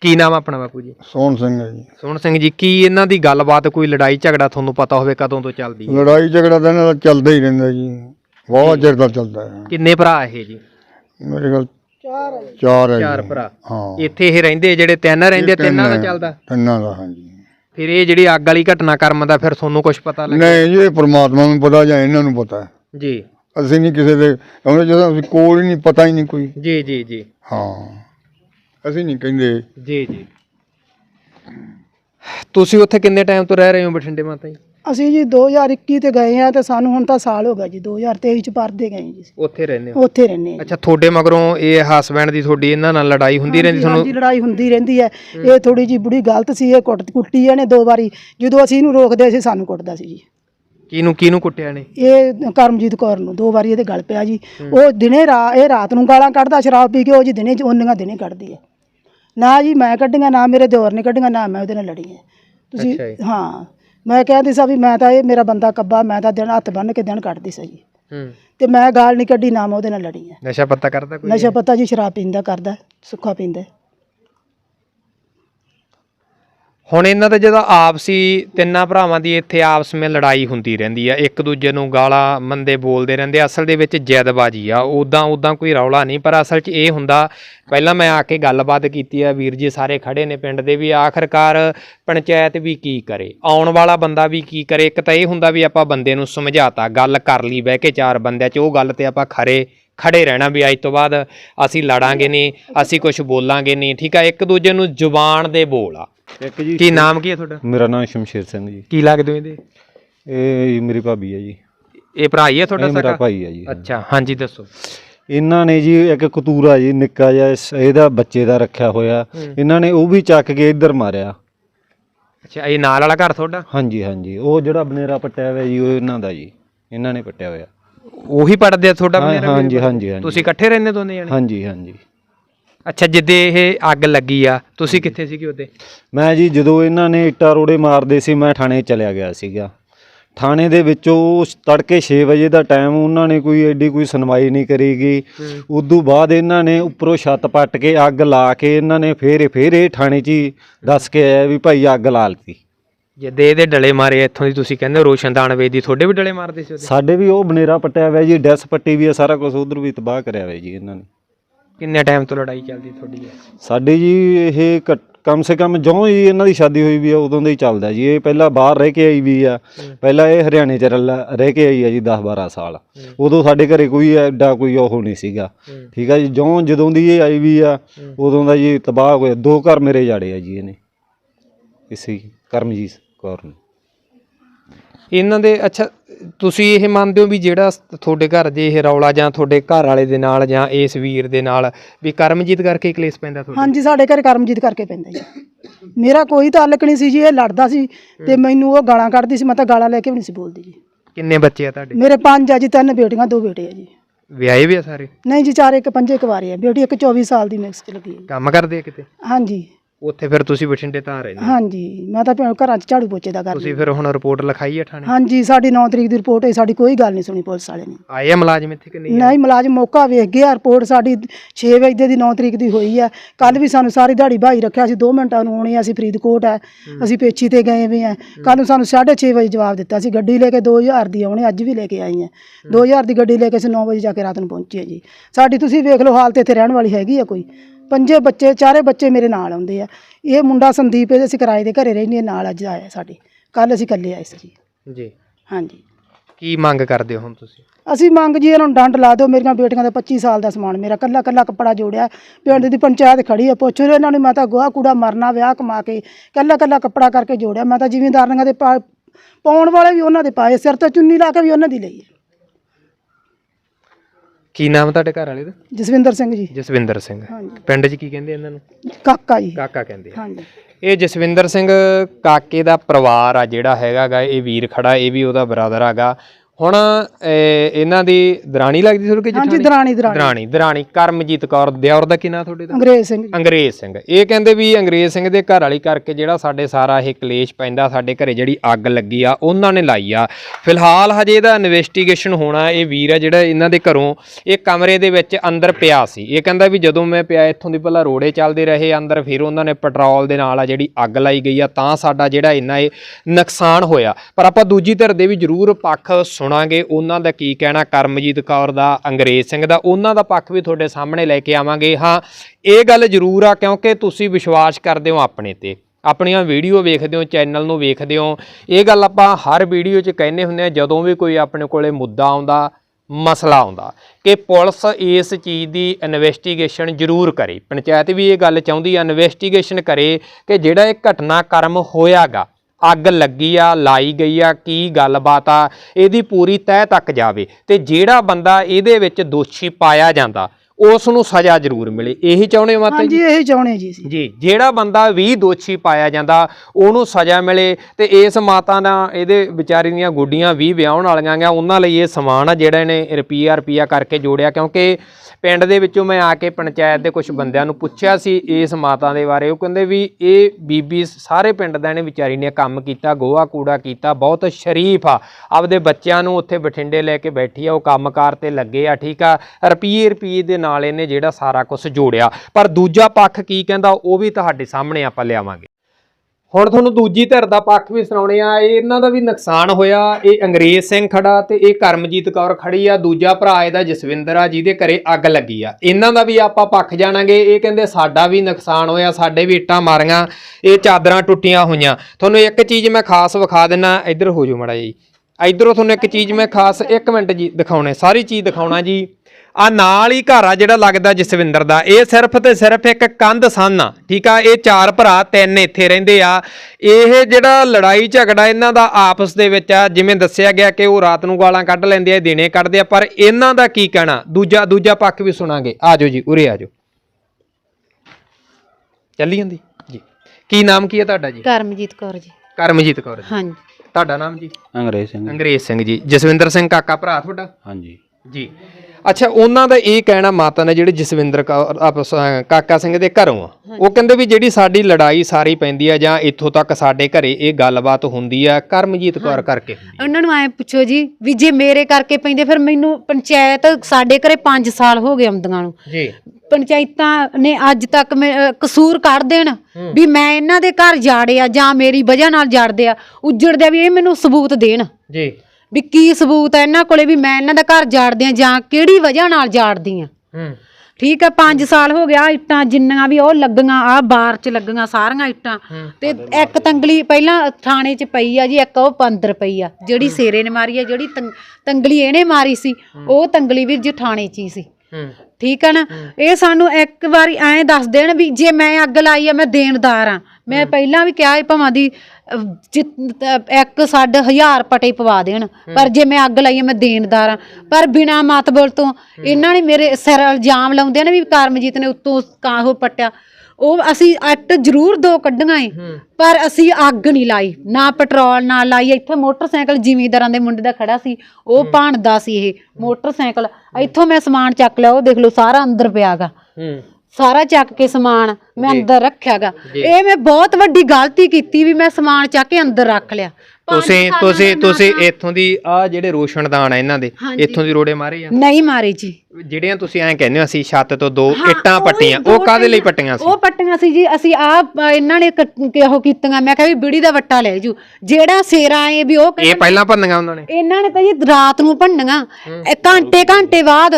ਕੀ ਨਾਮ ਆ ਆਪਣਾ ਬਾਪੂ ਜੀ? ਸੋਹਣ ਸਿੰਘ ਹੈ ਜੀ। ਸੋਹਣ ਸਿੰਘ ਜੀ ਕੀ ਇਹਨਾਂ ਦੀ ਗੱਲਬਾਤ ਕੋਈ ਲੜਾਈ ਝਗੜਾ ਤੁਹਾਨੂੰ ਪਤਾ ਹੋਵੇ ਕਦੋਂ ਤੋਂ ਚੱਲਦੀ ਹੈ? ਲੜਾਈ ਝਗੜਾ ਤਾਂ ਇਹਨਾਂ ਦਾ ਚੱਲਦਾ ਹੀ ਰਹਿੰਦਾ ਜੀ। ਬਹੁਤ ਚਿਰ ਦਾ ਚੱਲਦਾ ਹੈ। ਕਿੰਨੇ ਭਰਾ ਇਹ ਜੀ? ਮੇਰੇ ਕੋਲ ਚਾਰ ਹੈ ਚਾਰ ਜੀ। ਭਰਾ। ਹਾਂ। ਇੱਥੇ ਇਹ ਰਹਿੰਦੇ ਜਿਹੜੇ ਤਿੰਨ ਰਹਿੰਦੇ ਤਿੰਨ ਦਾ। ਚੱਲਦਾ? ਤਿੰਨਾਂ ਦਾ ਹਾਂਜੀ ਫਿਰ ਇਹ ਜਿਹੜੀ ਅੱਗ ਵਾਲੀ ਘਟਨਾ ਕਰਮ ਦਾ ਫਿਰ ਤੁਹਾਨੂੰ ਕੁਝ ਪਤਾ ਲੱਗ? ਨਹੀਂ ਜੀ ਇਹ ਪ੍ਰਮਾਤਮਾ ਨੂੰ ਪਤਾ ਜਾਂ ਇਹਨਾਂ ਨੂੰ ਪਤਾ। ਹੈ। ਜੀ। ਅਸੀਂ ਨਹੀਂ ਕਿਸੇ ਦੇ ਉਹਨੇ ਜਦੋਂ ਅਸੀਂ ਕੋਲ ਹੀ ਨਹੀਂ ਪਤਾ ਹੀ ਨਹੀਂ ਕੋਈ। ਜੀ ਜੀ ਜੀ। ਹਾਂ। ਅਸੀਂ ਨਹੀਂ ਕਹਿੰਦੇ। ਜੀ ਜੀ। ਤੁਸੀਂ ਉੱਥੇ ਕਿੰਨੇ ਟਾਈਮ ਤੋਂ ਰਹਿ ਰਹੇ ਹੋ ਬਠਿੰਡੇ ਮਾਤਾ ਜੀ? ਅਸੀਂ ਜੀ 2021 ਤੇ ਗਏ ਆ ਤੇ ਸਾਨੂੰ ਹੁਣ ਤਾਂ ਸਾਲ ਹੋ ਗਿਆ ਜੀ 2023 ਚ ਪਰਦੇ ਗਏ ਜੀ ਉੱਥੇ ਰਹਿੰਦੇ ਹੋ? ਉੱਥੇ ਰਹਿੰਦੇ ਆ ਅੱਛਾ ਤੁਹਾਡੇ ਮਗਰੋਂ ਇਹ ਹਸਬੈਂਡ ਦੀ ਤੁਹਾਡੀ ਇਹਨਾਂ ਨਾਲ ਲੜਾਈ ਹੁੰਦੀ ਰਹਿੰਦੀ ਹਾਂਜੀ ਤੁਹਾਨੂੰ ਲੜਾਈ ਹੁੰਦੀ ਰਹਿੰਦੀ ਹੈ। ਇਹ ਥੋੜੀ ਜੀ ਬੁੜੀ ਗਲਤ ਸੀ ਇਹ ਕੁੱਟ ਕੁੱਟੀ ਇਹਨੇ ਦੋ ਵਾਰੀ। ਜਦੋਂ ਅਸੀਂ ਇਹਨੂੰ ਰੋਕਦੇ ਸੀ ਸਾਨੂੰ ਕੁੱਟਦਾ ਸੀ ਜੀ। ਕਿਹਨੂੰ ਕਿਹਨੂੰ ਕੁੱਟਿਆ ਨੇ ਇਹ ਕਰਮਜੀਤ ਕੌਰ ਨੂੰ ਦੋ ਵਾਰੀ ਇਹਦੇ ਗਲ ਪਿਆ ਜੀ। ਉਹ ਦਿਨੇ ਰਾ ਇਹ ਰਾਤ ਨੂੰ ਗਾਲਾਂ ਕੱਢਦਾ ਸ਼ਰਾਬ ਪੀ ਕੇ ਉਹ ਜੀ ਦਿਨੇ ਉਹਨੀਆਂ ਦਿਨੇ ਕੱਢਦੀ ਹੈ। ਨਾ ਜੀ ਮੈਂ ਕੱਢੀਆਂ ਨਾ ਮੇਰੇ ਦਿਓਰ ਨੇ ਕੱਢੀਆਂ ਨਾ ਮੈਂ ਉਹਦੇ ਨਾਲ ਲੜੀ ਹੈ। ਤੁਸੀਂ ਅੱਛਾ ਜੀ। ਹਾਂ ਮੈਂ ਕਹਿੰਦੀ ਸਾਂ ਵੀ ਮੈਂ ਤਾਂ ਇਹ ਮੇਰਾ ਬੰਦਾ ਕੱਬਾ ਮੈਂ ਤਾਂ ਦਿਨ ਹੱਥ ਬੰਨ ਕੇ ਦਿਨ ਕੱਢਦੀ ਸੀ ਜੀ। ਹੂੰ। ਤੇ ਮੈਂ ਗਾਲ ਨਹੀਂ ਕੱਢੀ ਨਾ ਮੈਂ ਉਹਦੇ ਨਾਲ ਲੜੀ ਹੈ। ਨਸ਼ਾ ਪੱਤਾ ਕਰਦਾ ਕੋਈ? ਨਸ਼ਾ ਪਤਾ ਜੀ ਸ਼ਰਾਬ ਪੀਂਦਾ ਕਰਦਾ ਸੁੱਖਾ ਪੀਂਦਾ। ਹੁਣ ਇਹਨਾਂ ਦਾ ਜਦੋਂ ਆਪਸੀ ਤਿੰਨਾਂ ਭਰਾਵਾਂ ਦੀ ਇੱਥੇ ਆਪਸ ਵਿੱਚ ਲੜਾਈ ਹੁੰਦੀ ਰਹਿੰਦੀ ਆ, ਇੱਕ ਦੂਜੇ ਨੂੰ ਗਾਲਾਂ ਮੰਦੇ ਬੋਲਦੇ ਰਹਿੰਦੇ ਆ। ਅਸਲ ਦੇ ਵਿੱਚ ਜੈਦਬਾਜੀ ਆ ਉਦਾਂ ਉਦਾਂ ਕੋਈ ਰੌਲਾ ਨਹੀਂ, ਪਰ ਅਸਲ 'ਚ ਇਹ ਹੁੰਦਾ, ਪਹਿਲਾਂ ਮੈਂ ਆ ਕੇ ਗੱਲਬਾਤ ਕੀਤੀ ਆ, ਵੀਰ ਜੀ ਸਾਰੇ ਖੜੇ ਨੇ ਪਿੰਡ ਦੇ ਵੀ ਆਖਰਕਾਰ ਪੰਚਾਇਤ ਵੀ ਕੀ ਕਰੇ, ਆਉਣ ਵਾਲਾ ਬੰਦਾ ਵੀ ਕੀ ਕਰੇ, ਇੱਕ ਤਾਂ ਇਹ ਹੁੰਦਾ ਵੀ ਆਪਾਂ ਬੰਦੇ ਨੂੰ ਸਮਝਾਤਾ, ਗੱਲ ਕਰ ਲਈ, ਬਹਿ ਕੇ ਚਾਰ ਬੰਦਿਆਂ 'ਚ, ਉਹ ਗੱਲ ਤੇ ਆਪਾਂ ਖਰੇ ਖੜੇ ਰਹਿਣਾ ਵੀ ਅੱਜ ਤੋਂ ਬਾਅਦ ਅਸੀਂ ਲੜਾਂਗੇ ਨਹੀਂ ਅਸੀਂ ਕੁਝ ਬੋਲਾਂਗੇ ਨਹੀਂ ਠੀਕ ਆ? ਇੱਕ ਦੂਜੇ ਨੂੰ ਜ਼ੁਬਾਨ ਦੇ ਬੋਲ ਆ। ਇੱਕ ਜੀ ਕੀ ਨਾਮ ਕੀ ਹੈ ਤੁਹਾਡਾ? ਮੇਰਾ ਨਾਮ ਸ਼ਮਸ਼ੇਰ ਸਿੰਘ ਜੀ। ਕੀ ਲੱਗਦੇ ਹੋ ਇਹਦੇ? ਇਹ ਮੇਰੀ ਭਾਬੀ ਹੈ ਜੀ। ਇਹ ਭਰਾ ਹੀ ਹੈ ਤੁਹਾਡਾ ਇਹ ਮੇਰਾ ਸਕਾ ਭਾਈ ਹੈ ਜੀ ਅੱਛਾ ਹਾਂਜੀ ਦੱਸੋ। ਇਹਨਾਂ ਨੇ ਜੀ ਇੱਕ ਕਤੂਰਾ ਜੀ ਨਿੱਕਾ ਜਿਹਾ ਇਸ- ਇਹਦਾ ਬੱਚੇ ਦਾ ਰੱਖਿਆ ਹੋਇਆ। ਇਹਨਾਂ ਨੇ ਉਹ ਵੀ ਚੱਕ ਕੇ ਇੱਧਰ ਮਾਰਿਆ। ਅੱਛਾ ਇਹ ਨਾਲ ਵਾਲਾ ਘਰ ਤੁਹਾਡਾ? ਹਾਂਜੀ ਹਾਂਜੀ। ਉਹ ਜਿਹੜਾ ਬਨੇਰਾ ਪੱਟਿਆ ਹੋਇਆ ਜੀ ਉਹ ਇਹਨਾਂ ਦਾ ਜੀ। ਇਹਨਾਂ ਨੇ ਪੱਟਿਆ ਹੋਇਆ। ਉਹੀ ਪੜਦੇ ਆ ਤੁਹਾਡਾ ਹਾਂ, ਬਨੇਰਾ ਹਾਂਜੀ, ਵੀਰੇ? ਹਾਂਜੀ, ਹਾਂਜੀ। ਤੁਸੀਂ ਇਕੱਠੇ ਰਹਿੰਦੇ ਦੋਨੇ ਜਣੇ? ਹਾਂਜੀ ਹਾਂਜੀ। ਅੱਛਾ ਜਿੱਦੇ ਇਹ ਅੱਗ ਲੱਗੀ ਆ ਤੁਸੀਂ ਕਿੱਥੇ ਸੀਗੇ ਉਹਦੇ? ਮੈਂ ਜੀ ਜਦੋਂ ਇਹਨਾਂ ਨੇ ਇੱਟਾਂ ਰੋੜੇ ਮਾਰਦੇ ਸੀ ਮੈਂ ਥਾਣੇ ਚਲਿਆ ਗਿਆ ਸੀਗਾ। ਥਾਣੇ ਦੇ ਵਿੱਚੋਂ ਤੜਕੇ 6 ਵਜੇ ਦਾ ਟਾਈਮ ਉਹਨਾਂ ਨੇ ਕੋਈ ਐਡੀ ਕੋਈ ਸੁਣਵਾਈ ਨਹੀਂ ਕਰੀਗੀ। ਉਦੋਂ ਬਾਅਦ ਇਹਨਾਂ ਨੇ ਉੱਪਰੋਂ ਛੱਤ ਪੱਟ ਕੇ ਅੱਗ ਲਾ ਕੇ ਇਹਨਾਂ ਨੇ ਫੇਰ ਫੇਰ ਇਹ ਥਾਣੇ 'ਚ ਹੀ ਦੱਸ ਕੇ ਆਇਆ ਵੀ ਭਾਈ ਅੱਗ ਲਾ ਲਤੀ ਜਿੱਦੇ ਇਹਦੇ ਡਲੇ ਮਾਰੇ ਆ ਇੱਥੋਂ ਦੀ ਤੁਸੀਂ ਕਹਿੰਦੇ ਹੋ ਰੋਸ਼ਨਦਾਨ ਵੇਦੀ ਤੁਹਾਡੇ ਵੀ ਡਲੇ ਮਾਰਦੇ ਸੀ ਉਹਦੇ? ਸਾਡੇ ਵੀ ਉਹ ਬਨੇਰਾ ਪੱਟਿਆ ਹੋਇਆ ਜੀ ਡੈਸ ਪੱਟੀ ਵੀ ਹੈ ਸਾਰਾ ਕੁਝ ਉਧਰ ਵੀ ਤਬਾਹ ਕਰਿਆ ਹੋਇਆ ਜੀ ਇਹਨਾਂ ਨੇ। ਕਿੰਨੇ ਟਾਈਮ ਤੋਂ ਲੜਾਈ ਚੱਲਦੀ ਤੁਹਾਡੀ ਹੈ ਸਾਡੀ ਜੀ ਇਹ ਘੱਟ- ਕਮ ਸੇ ਕਮ ਜਿਉਂ ਹੀ ਇਹਨਾਂ ਦੀ ਸ਼ਾਦੀ ਹੋਈ ਵੀ ਆ ਉਦੋਂ ਦਾ ਹੀ ਚੱਲਦਾ ਜੀ। ਇਹ ਪਹਿਲਾਂ ਬਾਹਰ ਰਹਿ ਕੇ ਆਈ ਵੀ ਆ ਪਹਿਲਾਂ ਇਹ ਹਰਿਆਣੇ ਚ ਰੱਲਾ- ਰਹਿ ਕੇ ਆਈ ਆ ਜੀ 10 12 ਸਾਲ। ਉਦੋਂ ਸਾਡੇ ਘਰੇ ਕੋਈ ਐਡਾ ਕੋਈ ਉਹ ਨਹੀਂ ਸੀਗਾ। ਠੀਕ ਆ ਜੀ ਜਿਉਂ ਜਦੋਂ ਦੀ ਇਹ ਆਈ ਵੀ ਆ ਉਦੋਂ ਦਾ ਜੀ ਤਬਾਹ ਹੋਇਆ ਦੋ ਘਰ ਮੇਰੇ ਜਾੜੇ ਆ ਜੀ ਇਹਨੇ। ਇਸੇ ਕਰਮਜੀਤ ਕੌਰ ਨੇ। ਇਹਨਾਂ ਦੇ ਅੱਛਾ ਤੁਸੀਂ ਇਹ ਮੰਨਦੇ ਹੋ ਵੀ ਜਿਹੜਾ ਤੁਹਾਡੇ ਘਰ ਦੇ ਇਹ ਰੌਲਾ ਜਾਂ ਤੁਹਾਡੇ ਘਰ ਵਾਲੇ ਦੇ ਨਾਲ ਜਾਂ ਇਸ ਵੀਰ ਦੇ ਨਾਲ ਵੀ ਕਰਮਜੀਤ ਕਰਕੇ ਕਲੇਸ਼ ਪੈਂਦਾ ਤੁਹਾਡੇ? ਹਾਂਜੀ ਸਾਡੇ ਘਰੇ ਕਰਮਜੀਤ ਕਰਕੇ ਪੈਂਦਾ ਜੀ। ਮੇਰਾ ਕੋਈ ਤਾਲੁਕ ਨਹੀਂ ਸੀ ਜੀ ਇਹ ਲੜਦਾ ਸੀ ਤੇ ਮੈਨੂੰ ਉਹ ਗਾਲਾਂ ਕੱਢਦੀ ਸੀ ਮੈਂ ਤਾਂ ਗਾਲਾਂ ਲੈ ਕੇ ਵੀ ਨਹੀਂ ਸੀ ਬੋਲਦੀ ਜੀ। ਕਿੰਨੇ ਬੱਚੇ ਆ ਤੁਹਾਡੇ? ਮੇਰੇ ਪੰਜ ਆ ਜੀ ਤਿੰਨ ਬੇਟੀਆਂ ਦੋ ਬੇਟੇ ਆ ਜੀ। ਵਿਆਹੇ ਵੀ ਆ ਸਾਰੇ? ਨਹੀਂ ਜੀ ਚਾਰ ਇੱਕ ਪੰਜੇ ਕੁਵਾਰੇ ਆ। ਬੇਟੀ ਇੱਕ 24 ਸਾਲ ਦੀ ਮਿਕਸ ਚ ਲੱਗੀ ਹੈ ਕੰਮ ਕਰਦੇ ਆ ਕਿਤੇ? ਹਾਂਜੀ। ਉੱਥੇ ਫਿਰ ਤੁਸੀਂ ਬਠਿੰਡੇ ਤਾਂ ਰਹਿੰਦੇ ਹਾਂਜੀ ਮੈਂ ਤਾਂ ਭੈਣ ਘਰਾਂ 'ਚ ਝਾੜੂ ਪੋਚੇ ਦਾ ਕਰਦੀ ਤੁਸੀਂ ਫਿਰ ਹੁਣ ਰਿਪੋਰਟ ਲਿਖਾਈ ਹੈ ਥਾਣੇ? ਹਾਂਜੀ ਸਾਡੀ 9 ਤਰੀਕ ਦੀ ਰਿਪੋਰਟ ਹੈ ਸਾਡੀ ਕੋਈ ਗੱਲ ਨਹੀਂ ਸੁਣੀ ਪੁਲਿਸ ਵਾਲੇ ਨੇ। ਆਏ ਆ ਮੁਲਾਜ਼ਮ ਇੱਥੇ ਕਿ ਨਹੀਂ ਨਹੀਂ ਮੁਲਾਜ਼ਮ ਮੌਕਾ ਵੇਖ ਗਿਆ ਰਿਪੋਰਟ ਸਾਡੀ 6 ਵਜੇ ਦੀ 9 ਤਰੀਕ ਦੀ ਹੋਈ ਹੈ ਕੱਲ ਵੀ ਸਾਨੂੰ ਸਾਰੀ ਦਿਹਾੜੀ ਭਾਈ ਰੱਖਿਆ ਸੀ 2 ਮਿੰਟਾਂ ਨੂੰ ਆਉਣੀ ਅਸੀਂ ਫਰੀਦਕੋਟ ਹੈ। ਅਸੀਂ ਪੇਚੀ ਤੇ ਗਏ ਵੀ ਆ। ਕੱਲ ਨੂੰ ਸਾਨੂੰ 6:30 ਵਜੇ ਜਵਾਬ ਦਿੱਤਾ ਸੀ ਗੱਡੀ ਲੈ ਕੇ 2000 ਦੀ ਆਉਣੇ ਅੱਜ ਵੀ ਲੈ ਕੇ ਆਈ ਆ। 2000 ਦੀ ਗੱਡੀ ਲੈ ਕੇ ਅਸੀਂ 9 ਵਜੇ ਜਾ ਕੇ ਰਾਤ ਨੂੰ ਪਹੁੰਚੇ ਜੀ। ਸਾਡੀ ਤੁਸੀਂ ਵੇਖ ਲਓ ਹਾਲਤ ਇੱਥੇ ਰਹਿਣ ਵਾਲੀ ਹੈਗੀ ਆ ਕੋਈ। ਪੰਜੇ ਬੱਚੇ ਚਾਰੇ ਬੱਚੇ ਮੇਰੇ ਨਾਲ ਆਉਂਦੇ ਆ। ਇਹ ਮੁੰਡਾ ਸੰਦੀਪ ਇਹਦੇ ਅਸੀਂ ਕਿਰਾਏ ਦੇ ਘਰੇ ਰਹਿੰਦੇ ਨਾਲ ਅੱਜ ਆਇਆ ਸਾਡੇ। ਕੱਲ ਅਸੀਂ ਇਕੱਲੇ ਆਏ ਸੀ ਜੀ। ਜੀ। ਹਾਂਜੀ। ਕੀ ਮੰਗ ਕਰਦੇ ਹੋ ਹੁਣ ਤੁਸੀਂ? ਅਸੀਂ ਮੰਗ ਜੀ ਇਹਨਾਂ ਨੂੰ ਡੰਡ ਲਾ ਦਿਓ ਮੇਰੀਆਂ ਬੇਟੀਆਂ ਦਾ 25 ਸਾਲ ਦਾ ਸਮਾਨ ਮੇਰਾ ਕੱਲਾ ਕੱਲਾ ਕੱਪੜਾ ਜੋੜਿਆ। ਪਿੰਡ ਦੀ ਪੰਚਾਇਤ ਖੜੀ ਆ ਪੁੱਛ ਇਹਨਾਂ ਨੂੰ ਮੈਂ ਤਾਂ ਗੋਹਾ ਕੂੜਾ ਮਰਨਾ ਵਿਆਹ ਕਮਾ ਕੇ ਕੱਲਾ ਕੱਲਾ ਕੱਪੜਾ ਕਰਕੇ ਜੋੜਿਆ। ਮੈਂ ਤਾਂ ਜ਼ਿਮੀਂਦਾਰਾਂ ਦੇ ਪਾ- ਪਾਉਣ ਵਾਲੇ ਵੀ ਉਹਨਾਂ ਦੇ ਪਾਏ ਸਿਰ ਤੇ ਚੁੰਨੀ ਲਾ ਕੇ ਵੀ ਉਹਨਾਂ ਦੀ ਲਈ ਹੈ। ਕੀ ਨਾਮ ਤੁਹਾਡੇ ਘਰ ਵਾਲੇ ਦਾ? ਜਸਵਿੰਦਰ ਸਿੰਘ ਜੀ। ਜਸਵਿੰਦਰ ਸਿੰਘ। ਹਾਂਜੀ। ਪਿੰਡ 'ਚ ਕੀ ਕਹਿੰਦੇ ਇਹਨਾਂ ਨੂੰ? ਕਾਕਾ ਜੀ। ਕਾਕਾ ਕਹਿੰਦੇ ਆ। ਹਾਂਜੀ। ਇਹ ਜਸਵਿੰਦਰ ਸਿੰਘ ਕਾਕੇ ਦਾ ਪਰਿਵਾਰ ਆ ਜਿਹੜਾ ਹੈਗਾਗਾ ਇਹ ਵੀਰ ਖੜਾ ਇਹ ਵੀ ਉਹਦਾ ਬਰਾਦਰ ਹੈਗਾ ਹੁਣ ਇਹ ਇਹਨਾਂ ਦੀ ਦਰਾਣੀ ਲੱਗਦੀ ਤੁਹਾਨੂੰ ਕਿ ਹਾਂਜੀ ਜਠਾਣੀ ਦਰਾਣੀ ਦਰਾਣੀ। ਦਰਾਣੀ ਦਰਾਣੀ ਕਰਮਜੀਤ ਕੌਰ ਦਿਓਰ ਦਾ ਕੀ ਨਾਂ ਤੁਹਾਡੇ ਦਾ? ਅੰਗਰੇਜ਼ ਸਿੰਘ। ਅੰਗਰੇਜ਼ ਸਿੰਘ। ਇਹ ਕਹਿੰਦੇ ਵੀ ਅੰਗਰੇਜ਼ ਸਿੰਘ ਦੇ ਘਰ ਵਾਲੀ ਕਰਕੇ ਜਿਹੜਾ ਸਾਡੇ ਸਾਰਾ ਇਹ ਕਲੇਸ਼ ਪੈਂਦਾ ਸਾਡੇ ਘਰੇ ਜਿਹੜੀ ਅੱਗ ਲੱਗੀ ਆ ਉਹਨਾਂ ਨੇ ਲਾਈ ਆ। ਫਿਲਹਾਲ ਹਜੇ ਇਹਦਾ ਇਨਵੈਸਟੀਗੇਸ਼ਨ ਹੋਣਾ ਇਹ ਵੀਰ ਆ ਜਿਹੜਾ ਇਹਨਾਂ ਦੇ ਘਰੋਂ ਇਹ ਕਮਰੇ ਦੇ ਵਿੱਚ ਅੰਦਰ ਪਿਆ ਸੀ। ਇਹ ਕਹਿੰਦਾ ਵੀ ਜਦੋਂ ਮੈਂ ਪਿਆ ਇੱਥੋਂ ਦੀ ਪਹਿਲਾਂ ਰੋੜੇ ਚੱਲਦੇ ਰਹੇ ਅੰਦਰ ਫਿਰ ਉਹਨਾਂ ਨੇ ਪੈਟਰੋਲ ਦੇ ਨਾਲ ਆ ਜਿਹੜੀ ਅੱਗ ਲਾਈ ਗਈ ਆ ਤਾਂ ਸਾਡਾ ਜਿਹੜਾ ਇੰਨਾ ਇਹ ਨੁਕਸਾਨ ਹੋਇਆ। ਪਰ ਆਪਾਂ ਦੂਜੀ ਧਿਰ ਦੇ ਵੀ ਜ਼ਰੂਰ ਪੱਖ ਸੁਣਾਂਗੇ। ਉਹਨਾਂ ਦਾ ਕੀ ਕਹਿਣਾ? ਕਰਮਜੀਤ ਕੌਰ ਦਾ, ਅੰਗਰੇਜ਼ ਸਿੰਘ ਦਾ। ਉਹਨਾਂ ਦਾ ਪੱਖ ਵੀ ਤੁਹਾਡੇ ਸਾਹਮਣੇ ਲੈ ਕੇ ਆਵਾਂਗੇ। ਹਾਂ, ਇਹ ਗੱਲ ਜ਼ਰੂਰ ਆ, ਕਿਉਂਕਿ ਤੁਸੀਂ ਵਿਸ਼ਵਾਸ ਕਰਦੇ ਹੋ ਆਪਣੇ ਤੇ। ਆਪਣੀਆਂ ਵੀਡੀਓ ਵੇਖਦੇ ਹੋ, ਚੈਨਲ ਨੂੰ ਵੇਖਦੇ ਹੋ। ਇਹ ਗੱਲ ਆਪਾਂ ਹਰ ਵੀਡੀਓ 'ਚ ਕਹਿੰਦੇ ਹੁੰਦੇ ਆ ਜਦੋਂ ਵੀ ਕੋਈ ਆਪਣੇ ਕੋਲੇ ਮੁੱਦਾ ਆਉਂਦਾ, ਮਸਲਾ ਆਉਂਦਾ, ਕਿ ਪੁਲਿਸ ਇਸ ਚੀਜ਼ ਦੀ ਇਨਵੈਸਟੀਗੇਸ਼ਨ ਜ਼ਰੂਰ ਕਰੇ। ਪੰਚਾਇਤ ਵੀ ਇਹ ਗੱਲ ਚਾਹੁੰਦੀ ਆ ਇਨਵੈਸਟੀਗੇਸ਼ਨ ਕਰੇ ਕਿ ਜਿਹੜਾ ਇਹ ਘਟਨਾਕ੍ਰਮ ਹੋਇਆਗਾ ਅੱਗ ਲੱਗੀ ਆ, ਲਾਈ ਗਈ ਆ, ਕੀ ਗੱਲਬਾਤ ਆ, ਇਹਦੀ ਪੂਰੀ ਤਹਿ ਤੱਕ ਜਾਵੇ ਤੇ ਜਿਹੜਾ ਬੰਦਾ ਇਹਦੇ ਵਿੱਚ ਦੋਸ਼ੀ ਪਾਇਆ ਜਾਂਦਾ ਉਸ ਨੂੰ ਸਜ਼ਾ ਜ਼ਰੂਰ ਮਿਲੇ। ਇਹੀ ਚਾਹੁੰਦੇ ਹੋ ਮਾਤਾ ਜੀ? ਹਾਂਜੀ ਇਹੀ ਚਾਹੁੰਦੇ ਜੀ ਅਸੀਂ। ਜੀ ਜਿਹੜਾ ਬੰਦਾ ਵੀ ਦੋਸ਼ੀ ਪਾਇਆ ਜਾਂਦਾ ਉਹਨੂੰ ਸਜ਼ਾ ਮਿਲੇ ਤੇ ਇਸ ਮਾਤਾ ਦਾ ਇਹਦੇ ਵਿਚਾਰੀ ਦੀਆਂ ਗੁੱਡੀਆਂ ਵੀ ਵਿਆਹਣ ਵਾਲੀਆਂ ਗਿਆ। ਉਹਨਾਂ ਲਈ ਇਹ ਸਮਾਨ ਆ ਜਿਹੜਾ ਇਹਨੇ ਰੁਪਈਆ ਰੁਪਈਆ ਕਰਕੇ ਜੋੜਿਆ ਕਿਉਂਕਿ ਪਿੰਡ ਦੇ ਵਿੱਚੋਂ ਮੈਂ ਆ ਕੇ ਪੰਚਾਇਤ ਦੇ ਕੁਝ ਬੰਦਿਆਂ ਨੂੰ ਪੁੱਛਿਆ ਸੀ ਇਸ ਮਾਤਾ ਦੇ ਬਾਰੇ। ਉਹ ਕਹਿੰਦੇ ਵੀ ਇਹ ਬੀਬੀ ਸਾਰੇ ਪਿੰਡ ਦਾ ਇਹਨੇ ਵਿਚਾਰੀ ਨੇ ਕੰਮ ਕੀਤਾ ਗੋਹਾ ਕੂੜਾ ਕੀਤਾ ਬਹੁਤ ਸ਼ਰੀਫ ਆ। ਆਪਦੇ ਬੱਚਿਆਂ ਨੂੰ ਉੱਥੇ ਬਠਿੰਡੇ ਲੈ ਕੇ ਬੈਠੀ ਆ ਉਹ ਕੰਮਕਾਰ ਤੇ ਲੱਗੇ ਆ ਠੀਕ ਆ। ਰੁਪਈਏ ਰੁਪਈਏ ਦੇ ਨਾਲ ਇਹਨੇ ਜਿਹੜਾ ਸਾਰਾ ਕੁਝ ਜੋੜਿਆ। ਪਰ ਦੂਜਾ ਪੱਖ ਕੀ ਕਹਿੰਦਾ, ਉਹ ਵੀ ਤੁਹਾਡੇ ਸਾਹਮਣੇ ਆਪਾਂ ਲਿਆਵਾਂਗੇ। ਹੁਣ ਤੁਹਾਨੂੰ ਦੂਜੀ ਧਿਰ ਦਾ ਪੱਖ ਵੀ ਸੁਣਾਉਣੇ ਆ। ਇਹਨਾਂ ਦਾ ਵੀ ਨੁਕਸਾਨ ਹੋਇਆ। ਇਹ ਅੰਗਰੇਜ਼ ਸਿੰਘ ਖੜਾ ਤੇ ਇਹ ਕਰਮਜੀਤ ਕੌਰ ਖੜੀ ਆ। ਦੂਜਾ ਭਰਾ ਇਹਦਾ ਜਸਵਿੰਦਰ ਆ, ਜਿਹਦੇ ਘਰੇ ਅੱਗ ਲੱਗੀ ਆ। ਇਹਨਾਂ ਦਾ ਵੀ ਆਪਾਂ ਪੱਖ ਜਾਣਾਂਗੇ। ਇਹ ਕਹਿੰਦੇ, ਸਾਡਾ ਵੀ ਨੁਕਸਾਨ ਹੋਇਆ। ਸਾਡੇ ਵੀ ਇੱਟਾਂ ਮਾਰੀਆਂ। ਇਹ ਚਾਦਰਾਂ ਟੁੱਟੀਆਂ ਹੋਈਆਂ। ਤੁਹਾਨੂੰ ਇੱਕ ਚੀਜ਼ ਮੈਂ ਖਾਸ ਵਿਖਾ ਦਿੰਨਾ। ਇੱਧਰ ਹੋ ਜਾਓ ਮੜਾ ਜੀ। ਇੱਧਰੋਂ ਤੁਹਾਨੂੰ ਇੱਕ ਚੀਜ਼ ਮੈਂ ਖਾਸ ਇੱਕ ਮਿੰਟ ਜੀ ਦਿਖਾਉਣੇ। ਸਾਰੀ ਚੀਜ਼ ਦਿਖਾਉਣਾ ਜੀ। ਆ ਨਾਲ ਹੀ ਘਰ ਆ ਜਿਹੜਾ ਲੱਗਦਾ ਜਸਵਿੰਦਰ ਦਾ। ਇਹ ਸਿਰਫ ਤੇ ਸਿਰਫ ਇੱਕ ਕੰਧ ਸੰਨ। ਆ ਠੀਕ ਆ ਇਹ ਚਾਰ ਭਰਾ ਤਿੰਨ ਇੱਥੇ ਰਹਿੰਦੇ ਆ। ਇਹ ਜਿਹੜਾ ਲੜਾਈ ਝਗੜਾ ਇਹਨਾਂ ਦਾ ਆਪਸ ਦੇ ਵਿੱਚ ਆ ਜਿਵੇਂ ਦੱਸਿਆ ਗਿਆ ਕਿ ਉਹ ਰਾਤ ਨੂੰ ਗਾਲਾਂ ਕੱਢ ਲੈਂਦੇ ਆ ਦਿਨੇ ਕੱਢਦੇ ਆ ਪਰ ਇਹਨਾਂ ਦਾ ਕੀ ਕਹਿਣਾ? ਦੂਜਾ ਦੂਜਾ ਪੱਖ ਵੀ ਸੁਣਾਂਗੇ। ਆਜੋ ਜੀ ਉਰੇ ਆਜੋ। ਚੱਲੀ ਜਾਂਦੀ? ਜੀ। ਕੀ ਨਾਮ ਕੀ ਹੈ ਤੁਹਾਡਾ ਜੀ? ਕਰਮਜੀਤ ਕੌਰ ਜੀ। ਕਰਮਜੀਤ ਕੌਰ ਜੀ। ਹਾਂਜੀ। ਤੁਹਾਡਾ ਨਾਮ ਜੀ? ਅੰਗਰੇਜ਼ ਸਿੰਘ। ਅੰਗਰੇਜ਼ ਸਿੰਘ ਜੀ। ਜਸਵਿੰਦਰ ਸਿੰਘ ਕਾਕਾ ਭਰਾ ਤੁਹਾਡਾ? ਹਾਂਜੀ। ਜੀ। ਅੱਛਾ ਉਹਨਾਂ ਦਾ ਇਹ ਕਹਿਣਾ ਮਾਤਾ ਨੇ ਜਿਹੜੇ ਜਸਵਿੰਦਰ ਕੌਰ- ਕਾਕਾ ਸਿੰਘ ਦੇ ਘਰੋਂ ਆ। ਉਹ ਕਹਿੰਦੇ ਵੀ ਜਿਹੜੀ ਸਾਡੀ ਲੜਾਈ ਸਾਰੀ ਪੈਂਦੀ ਆ ਜਾਂ ਇੱਥੋਂ ਤੱਕ ਸਾਡੇ ਘਰੇ ਇਹ ਗੱਲਬਾਤ ਹੁੰਦੀ ਆ ਕਰਮਜੀਤ ਕੌਰ ਕਰਕੇ। ਹੁੰਦੀ ਉਹਨਾਂ ਨੂੰ ਐ ਪੁੱਛੋ ਜੀ ਵੀ ਜੇ ਮੇਰੇ ਕਰਕੇ ਪੈਂਦੇ ਫਿਰ ਮੈਨੂੰ ਪੰਚਾਇਤ ਸਾਡੇ ਘਰੇ 5 ਸਾਲ ਹੋ ਗਏ ਆਉਂਦੀਆਂ ਨੂੰ ਜੀ। ਪੰਚਾਇਤਾਂ ਨੇ ਅੱਜ ਤੱਕ ਮੈਂ- ਅਹ ਕਸੂਰ ਕੱਢ ਦੇਣ ਵੀ ਮੈਂ ਇਹਨਾਂ ਦੇ ਘਰ ਜਾੜਿਆ ਜਾਂ ਮੇਰੀ ਵਜ੍ਹਾ ਨਾਲ ਜਾੜਦੇ ਆ ਉੱਜੜਦੇ ਆ ਵੀ ਇਹ ਮੈਨੂੰ ਸਬੂਤ ਦੇਣ। ਜੀ। ਵੀ ਕੀ ਸਬੂਤ ਹੈ ਇਹਨਾਂ ਕੋਲੇ ਵੀ ਮੈਂ ਇਹਨਾਂ ਦਾ ਘਰ ਜਾੜਦੀ ਆ ਜਾਂ ਕਿਹੜੀ ਵਜ੍ਹਾ ਨਾਲ ਜਾੜਦੀ ਆ? ਹੂੰ। ਠੀਕ ਹੈ 5 ਸਾਲ ਹੋ ਗਿਆ ਇੱਟਾਂ ਜਿੰਨੀਆਂ ਵੀ ਉਹ ਲੱਗੀਆਂ ਆ ਬਾਰ ਚ ਲੱਗੀਆਂ ਸਾਰੀਆਂ ਇੱਟਾਂ। ਤੇ ਇੱਕ ਤੰਗਲੀ ਪਹਿਲਾਂ ਥਾਣੇ ਚ ਪਈ ਆ ਜੀ ਇੱਕ ਉਹ ਪੰਦਰ ਪਈ ਆ ਜਿਹੜੀ ਸੇਰੇ ਨੇ ਮਾਰੀ ਆ ਜਿਹੜੀ ਤੰਗ- ਤੰਗਲੀ ਇਹਨੇ ਮਾਰੀ ਸੀ ਉਹ ਤੰਗਲੀ ਵੀਰ ਜੀ ਥਾਣੇ ਚ ਹੀ ਸੀ। ਠੀਕ ਹੈ ਨਾ? ਇਹ ਸਾਨੂੰ ਇੱਕ ਵਾਰੀ ਐਂ ਦੱਸ ਦੇਣ ਵੀ ਜੇ ਮੈਂ ਅੱਗ ਲਾਈ ਆ ਮੈਂ ਦੇਣਦਾਰ ਆ। ਮੈਂ ਪਹਿਲਾਂ ਵੀ ਕਿਹਾ ਸੀ ਭਵਾਂ ਦੀ ਅਹ, ਜਿ- ਅਹ, ਇੱਕ ਸਾਡ ਹਜ਼ਾਰ ਪਟੇ ਪਵਾ ਦੇਣ। ਪਰ ਜੇ ਮੈਂ ਅੱਗ ਲਾਈ ਆ ਮੈਂ ਦੇਣਦਾਰ ਆ। ਪਰ ਬਿਨਾ ਮਤਬਲ ਤੋਂ ਇਹਨਾਂ ਨੇ ਮੇਰੇ ਸਿਰ ਇਲਜ਼ਾਮ ਲਾਉਂਦੇ ਨੇ ਵੀ ਕਰਮਜੀਤ ਨੇ ਉੱਤੋਂ ਕਾਹੋ ਪਟਿਆ। ਉਹ ਅਸੀਂ ਅੱਟ ਜ਼ਰੂਰ ਦੋ ਕੱਢੀਆਂ ਏ। ਪਰ ਅਸੀਂ ਅੱਗ ਨਹੀਂ ਲਾਈ। ਨਾ ਪੈਟਰੋਲ ਨਾ ਲਾਈ। ਇੱਥੇ ਮੋਟਰਸਾਈਕਲ ਜ਼ਿਮੀਂਦਾਰਾਂ ਦੇ ਮੁੰਡੇ ਦਾ ਖੜਾ ਸੀ। ਉਹ ਭਾਣਦਾ ਸੀ ਇਹ ਮੋਟਰਸਾਈਕਲ। ਇੱਥੋਂ ਮੈਂ ਸਮਾਨ ਚੱਕ ਲਿਆ ਉਹ ਦੇਖ ਲਓ ਸਾਰਾ ਅੰਦਰ ਪਿਆਗਾ। ਸਾਰਾ ਚੱਕ ਕੇ ਸਮਾਨ ਮੈਂ ਅੰਦਰ ਰੱਖਿਆਗਾ। ਇਹ ਮੈਂ ਬਹੁਤ ਵੱਡੀ ਗਲਤੀ ਕੀਤੀ ਵੀ ਮੈਂ ਸਮਾਨ ਚੱਕ ਕੇ ਅੰਦਰ ਰੱਖ ਲਿਆ। ਤੁਸੀਂ ਤੁਸੀਂ ਤੁਸੀਂ ਇੱਥੋਂ ਦੀ ਆ ਜਿਹੜੇ ਰੋਸ਼ਨਦਾਨ ਆ ਇਹਨਾਂ ਦੇ। ਇੱਥੋਂ ਦੀ ਰੋੜੇ ਮਾਰੇ ਆ ਨਹੀਂ ਮਾਰੇ ਜੀ। ਜਿਹੜੀਆਂ ਤੁਸੀਂ ਐਂ ਕਹਿੰਦੇ ਹੋ ਅਸੀਂ ਛੱਤ ਤੋਂ ਦੋ ਇੱਟਾਂ ਪੱਟੀਆਂ ਉਹ ਕਾਦੇ ਲਈ ਪੱਟੀਆਂ ਸੀ? ਉਹ ਪੱਟੀਆਂ ਸੀ ਜੀ ਅਸੀਂ ਆ ਇਹਨਾਂ ਨੇ ਉਹ ਕੀਤੀਆਂ ਮੈਂ ਕਿਹਾ ਵੀ ਬਿੜੀ ਦਾ ਵੱਟਾ ਲੈ ਜੂ। ਜਿਹੜਾ ਸੇਰਾ ਏ ਵੀ ਉਹ ਇਹ ਪਹਿਲਾਂ ਭੰਨੀਆਂ ਉਹਨਾਂ ਨੇ? ਇਹਨਾਂ ਨੇ ਤਾਂ ਜੀ ਰਾਤ ਨੂੰ ਭੰਨੀਆਂ। ਘੰਟੇ ਘੰਟੇ ਬਾਅਦ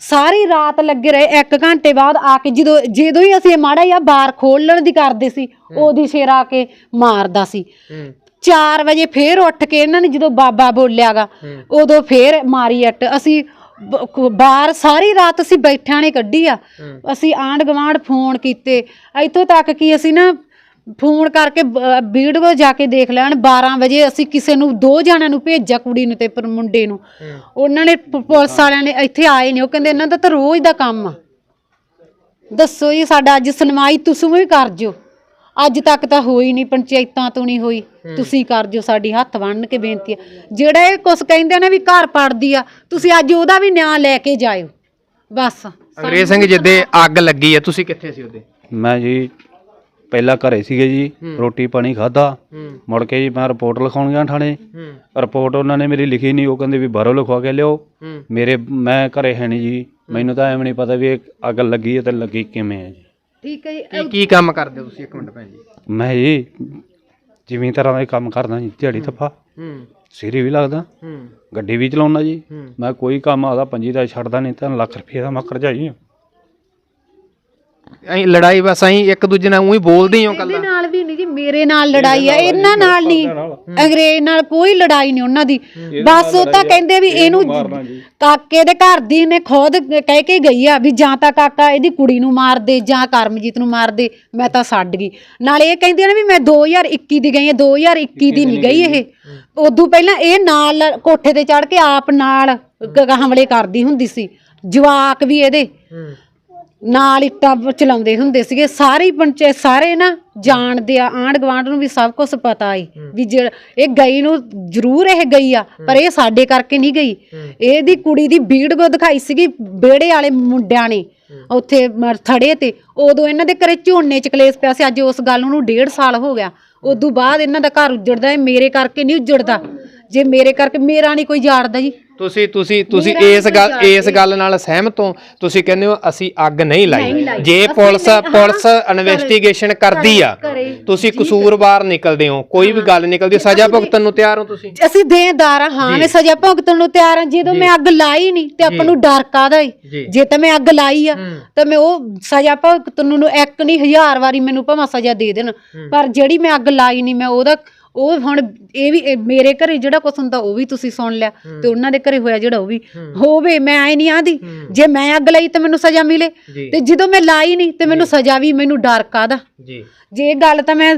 ਸਾਰੀ ਰਾਤ ਲੱਗੇ ਰਹੇ ਇੱਕ ਘੰਟੇ ਬਾਅਦ ਆ ਕੇ ਜਦੋਂ ਜਦੋਂ ਹੀ ਅਸੀਂ ਮਾੜਾ ਜਿਹਾ ਬਾਰ ਖੋਲਣ ਦੀ ਕਰਦੇ ਸੀ ਉਹਦੀ ਸ਼ੇਰ ਆ ਕੇ ਮਾਰਦਾ ਸੀ। 4 ਵਜੇ ਫੇਰ ਉੱਠ ਕੇ ਇਹਨਾਂ ਨੇ ਜਦੋਂ ਬਾਬਾ ਬੋਲਿਆਗਾ ਉਦੋਂ ਫੇਰ ਮਾਰੀ ਅੱਟ। ਅਸੀਂ ਬ- ਬਾਹਰ ਸਾਰੀ ਰਾਤ ਅਸੀਂ ਬੈਠਿਆਂ ਨੇ ਕੱਢੀ ਆ। ਅਸੀਂ ਆਂਢ ਗਵਾਂਢ ਫੋਨ ਕੀਤੇ। ਇੱਥੋਂ ਤੱਕ ਕਿ ਅਸੀਂ ਨਾ ਫੋਨ ਕਰਕੇ ਬ- ਵੀਡੀਓ ਜਾ ਕੇ ਦੇਖ ਲੈਣ 12 ਵਜੇ ਅਸੀਂ ਕਿਸੇ ਨੂੰ ਦੋ ਜਣਿਆਂ ਨੂੰ ਭੇਜਿਆ ਕੁੜੀ ਨੂੰ ਤੇ ਪਰ ਮੁੰਡੇ ਨੂੰ। ਉਹਨਾਂ ਨੇ ਪ- ਪੁਲਿਸ ਵਾਲਿਆਂ ਨੇ ਇੱਥੇ ਆਏ ਨੇ ਉਹ ਕਹਿੰਦੇ ਇਹਨਾਂ ਦਾ ਤਾਂ ਰੋਜ਼ ਦਾ ਕੰਮ ਆ। ਦੱਸੋ ਜੀ ਸਾਡਾ ਅੱਜ ਸੁਣਵਾਈ ਤੁਸੀਂ ਵੀ ਕਰ ਜਿਓ ਅੱਜ ਤੱਕ ਤਾਂ ਹੋਈ ਨਹੀਂ ਪੰਚਾਇਤਾਂ ਤੋਂ ਨਹੀਂ ਹੋਈ। ਤੁਸੀਂ ਕਰ ਜਿਓ ਸਾਡੀ ਹੱਥ ਬੰਨ੍ਹ ਕੇ ਬੇਨਤੀ ਆ। ਜਿਹੜਾ ਇਹ ਕੁਛ ਕਹਿੰਦੇ ਨੇ ਵੀ ਘਰ ਪੜਦੀ ਆ ਤੁਸੀਂ ਅੱਜ ਉਹਦਾ ਵੀ ਨਿਆਂ ਲੈ ਕੇ ਜਾਇਓ। ਬਸ ਅੰਗਰੇਜ਼ ਸਿੰਘ ਜਿੱਦੇ ਅੱਗ ਲੱਗੀ ਆ ਤੁਸੀਂ ਕਿੱਥੇ ਸੀ ਉਹਦੇ? ਮੈਂ ਜੀ ਪਹਿਲਾਂ ਘਰੇ ਸੀਗੇ ਜੀ ਰੋਟੀ ਪਾਣੀ ਖਾਦਾ ਮੁੜ ਕੇ ਜੀ ਮੈਂ ਰਿਪੋਰਟ ਲਿਖਾਉਣ ਗਿਆ ਥਾਣੇ। ਰਿਪੋਰਟ ਉਹਨਾਂ ਨੇ ਮੇਰੀ ਲਿਖੀ ਨਹੀਂ ਉਹ ਕਹਿੰਦੇ ਵੀ ਬਾਹਰੋਂ ਲਿਖਵਾ ਕੇ ਲਿਓ ਮੇਰੇ ਮੈਂ ਘਰੇ ਹੈ ਨਹੀਂ ਜੀ। ਮੈਨੂੰ ਤਾਂ ਐਵੇਂ ਨਹੀਂ ਪਤਾ ਵੀ ਇਹ ਅੱਗ ਲੱਗੀ ਹੈ ਤੇ ਲੱਗੀ ਕਿਵੇਂ ਹੈ ਜੀ। ਠੀਕ ਹੈ ਜੀ। ਕੀ ਕੀ ਕੰਮ ਕਰਦੇ ਹੋ ਤੁਸੀਂ? ਇੱਕ ਮਿੰਟ ਭੈਣ ਜੀ। ਮੈਂ ਜੀ ਜਿਵੇਂ ਤਰ੍ਹਾਂ ਦਾ ਕੰਮ ਕਰਦਾ ਜੀ ਦਿਹਾੜੀ ਤੱਫਾ ਹੂੰ। ਸਿਰੇ ਵੀ ਲੱਗਦਾ। ਹੂੰ। ਗੱਡੀ ਵੀ ਚਲਾਉਣਾ ਜੀ। ਹੂੰ। ਮੈਂ ਕੋਈ ਕੰਮ ਆਦਾ ਪੰਜੀ ਦਾ ਛੱਡਦਾ ਨਹੀਂ ਤਾਂ ਲੱਖ ਰੁਪਏ ਦਾ ਮੈਂ ਕਰਜਾਈ ਆ ਐਂ ਲੜਾਈ ਬਸ ਐਂ ਇੱਕ ਦੂਜੇ ਨਾਲ ਉਹੀ ਬੋਲਦੇ ਹੋ ਇਹਦੇ ਕੱਲਾ ਨਾਲ ਵੀ ਨਹੀਂ ਜੀ ਮੇਰੇ ਨਾਲ ਲੜਾਈ ਆ ਇਹਨਾਂ ਨਾਲ ਨਹੀਂ। ਅੰਗਰੇਜ਼ ਨਾਲ ਕੋਈ ਲੜਾਈ ਨਹੀਂ ਉਹਨਾਂ ਦੀ। ਬਸ ਉਹ ਤਾਂ ਕਹਿੰਦੇ ਵੀ ਇਹਨੂੰ ਕਾਕੇ ਦੇ ਘਰ ਦੀ ਨੇ ਖੁਦ ਕਹਿ ਕੇ ਗਈ ਆ ਵੀ ਜਾਂ ਤਾਂ ਕਾਕਾ ਇਹਦੀ ਕੁੜੀ ਨੂੰ ਮਾਰ ਦੇ ਜਾਂ ਕਰਮਜੀਤ ਨੂੰ ਮਾਰ ਦੇ ਮੈਂ ਤਾਂ ਛੱਡ ਗਈ। ਨਾਲ ਇਹ ਕਹਿੰਦੇ ਨੇ ਵੀ ਮੈਂ 2021 ਦੀ ਗਈ ਆ 2021 ਦੀ ਨਹੀਂ ਗਈ ਇਹ। ਉਦੋਂ ਪਹਿਲਾਂ ਇਹ ਨਾਲ ਕੋਠੇ ਤੇ ਚੜ ਕੇ ਆਪ ਨਾਲ ਗ- ਹਮਲੇ ਕਰਦੀ ਹੁੰਦੀ ਸੀ। ਜਵਾਕ ਵੀ ਇਹਦੇ। ਨਾਲ ਇੱਟਾਂ ਚਲਾਉਂਦੇ ਹੁੰਦੇ ਸੀਗੇ। ਸਾਰੇ ਪੰਚਾਇਤ ਸਾਰੇ ਨਾ ਜਾਣਦੇ ਆ ਆਂਢ ਗੁਆਂਢ ਨੂੰ ਵੀ ਸਭ ਕੁਝ ਪਤਾ ਏ ਵੀ ਜਿਹੜਾ ਇਹ ਗਈ ਨੂੰ ਜ਼ਰੂਰ ਇਹ ਗਈ ਆ ਪਰ ਇਹ ਸਾਡੇ ਕਰਕੇ ਨਹੀਂ ਗਈ। ਇਹਦੀ ਕੁੜੀ ਦੀ ਵੀਡੀਓ ਦਿਖਾਈ ਸੀਗੀ ਬੇੜੇ ਵਾਲੇ ਮੁੰਡਿਆਂ ਨੇ ਉੱਥੇ ਥੜੇ ਤੇ। ਉਦੋਂ ਇਹਨਾਂ ਦੇ ਘਰੇ ਝੋਨੇ ਚ ਕਲੇਸ਼ ਪਿਆ ਸੀ। ਅੱਜ ਉਸ ਗੱਲ ਨੂੰ ਡੇਢ ਸਾਲ ਹੋ ਗਿਆ। ਉਦੋਂ ਬਾਅਦ ਇਹਨਾਂ ਦਾ ਘਰ ਉੱਜੜਦਾ ਮੇਰੇ ਕਰਕੇ ਨਹੀਂ ਉੱਜੜਦਾ। ਜੇ ਮੇਰੇ ਕਰਕੇ ਮੇਰਾ ਨਹੀਂ ਕੋਈ ਜਾੜਦਾ ਜੀ। ਤੁਸੀਂ ਤੁਸੀਂ ਤੁਸੀਂ ਇਸ ਗੱਲ ਇਸ ਗੱਲ ਨਾਲ ਸਹਿਮਤ ਹੋ। ਤੁਸੀਂ ਕਹਿੰਦੇ ਹੋ ਅਸੀਂ ਅੱਗ ਨਹੀਂ ਲਾਈ। ਜੇ ਪੁਲਿਸ ਪੁਲਿਸ ਇਨਵੈਸਟੀਗੇਸ਼ਨ ਕਰਦੀ ਆ ਤੁਸੀਂ ਕਸੂਰਵਾਰ ਨਿਕਲਦੇ ਹੋ। ਕੋਈ ਵੀ ਗੱਲ ਨਿਕਲਦੀ ਸਜ਼ਾ ਭੁਗਤਣ ਨੂੰ ਤਿਆਰ ਹੋ ਤੁਸੀਂ? ਅਸੀਂ ਦੇਣਦਾਰ ਹਾਂ ਮੈਂ ਸਜ਼ਾ ਭੁਗਤਣ ਨੂੰ ਤਿਆਰ ਹਾਂ ਜਦੋਂ ਮੈਂ ਅੱਗ ਲਾਈ ਨਹੀਂ ਤੇ ਆਪਾਂ ਨੂੰ ਡਰ ਕਾਦਾ ਏ? ਜੀ। ਜੇ ਤਾਂ ਮੈਂ ਅੱਗ ਲਾਈ ਆ ਤਾਂ ਮੈਂ ਉਹ ਸਜ਼ਾ ਭੁਗਤਣ ਨੂੰ ਇੱਕ ਨਹੀਂ ਹਜ਼ਾਰ ਵਾਰੀ ਮੈਨੂੰ ਭਾਵੇਂ ਸਜ਼ਾ ਦੇ ਦੇਣ। ਪਰ ਜਿਹੜੀ ਮੈਂ ਅੱਗ ਲਾਈ ਨਹੀਂ ਮੈਂ ਉਹਦਾ ਉਹ ਹੁਣ ਇਹ ਵੀ ਇਹ ਮੇਰੇ ਘਰੇ ਜਿਹੜਾ ਕੁਛ ਹੁੰਦਾ ਉਹ ਵੀ ਤੁਸੀਂ ਸੁਣ ਲਿਆ ਤੇ ਉਹਨਾਂ ਦੇ ਘਰੇ ਹੋਇਆ ਜਿਹੜਾ ਉਹ ਵੀ। ਹੋਵੇ ਮੈਂ ਐ ਨਹੀਂ ਆਂਦੀ ਜੇ ਮੈਂ ਅੱਗ ਲਾਈ ਤਾਂ ਮੈਨੂੰ ਸਜ਼ਾ ਮਿਲੇ। ਤੇ ਜਦੋਂ ਮੈਂ ਲਾਈ ਨਹੀਂ ਤੇ ਮੈਨੂੰ ਸਜ਼ਾ ਵੀ ਮੈਨੂੰ ਡਰ ਕਾਦਾ ਜੀ। ਜੇ ਇਹ ਗੱਲ ਤਾਂ ਮੈਂ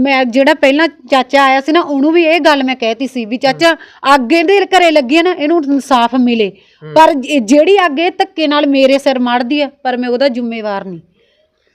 ਮੈਂ ਜਿਹੜਾ ਪਹਿਲਾਂ ਚਾਚਾ ਆਇਆ ਸੀ ਨਾ ਉਹਨੂੰ ਵੀ ਇਹ ਗੱਲ ਮੈਂ ਕਹਿਤੀ ਸੀ ਵੀ ਚਾਚਾ ਅੱਗ ਇਹਦੇ ਘਰੇ ਲੱਗੀ ਨਾ ਇਹਨੂੰ ਇਨਸਾਫ ਮਿਲੇ। ਪਰ ਜਿਹੜੀ ਅੱਗ ਧੱਕੇ ਨਾਲ ਮੇਰੇ ਸਿਰ ਮੜਦੀ ਹੈ ਪਰ ਮੈਂ ਉਹਦਾ ਜ਼ਿੰਮੇਵਾਰ ਨਹੀਂ।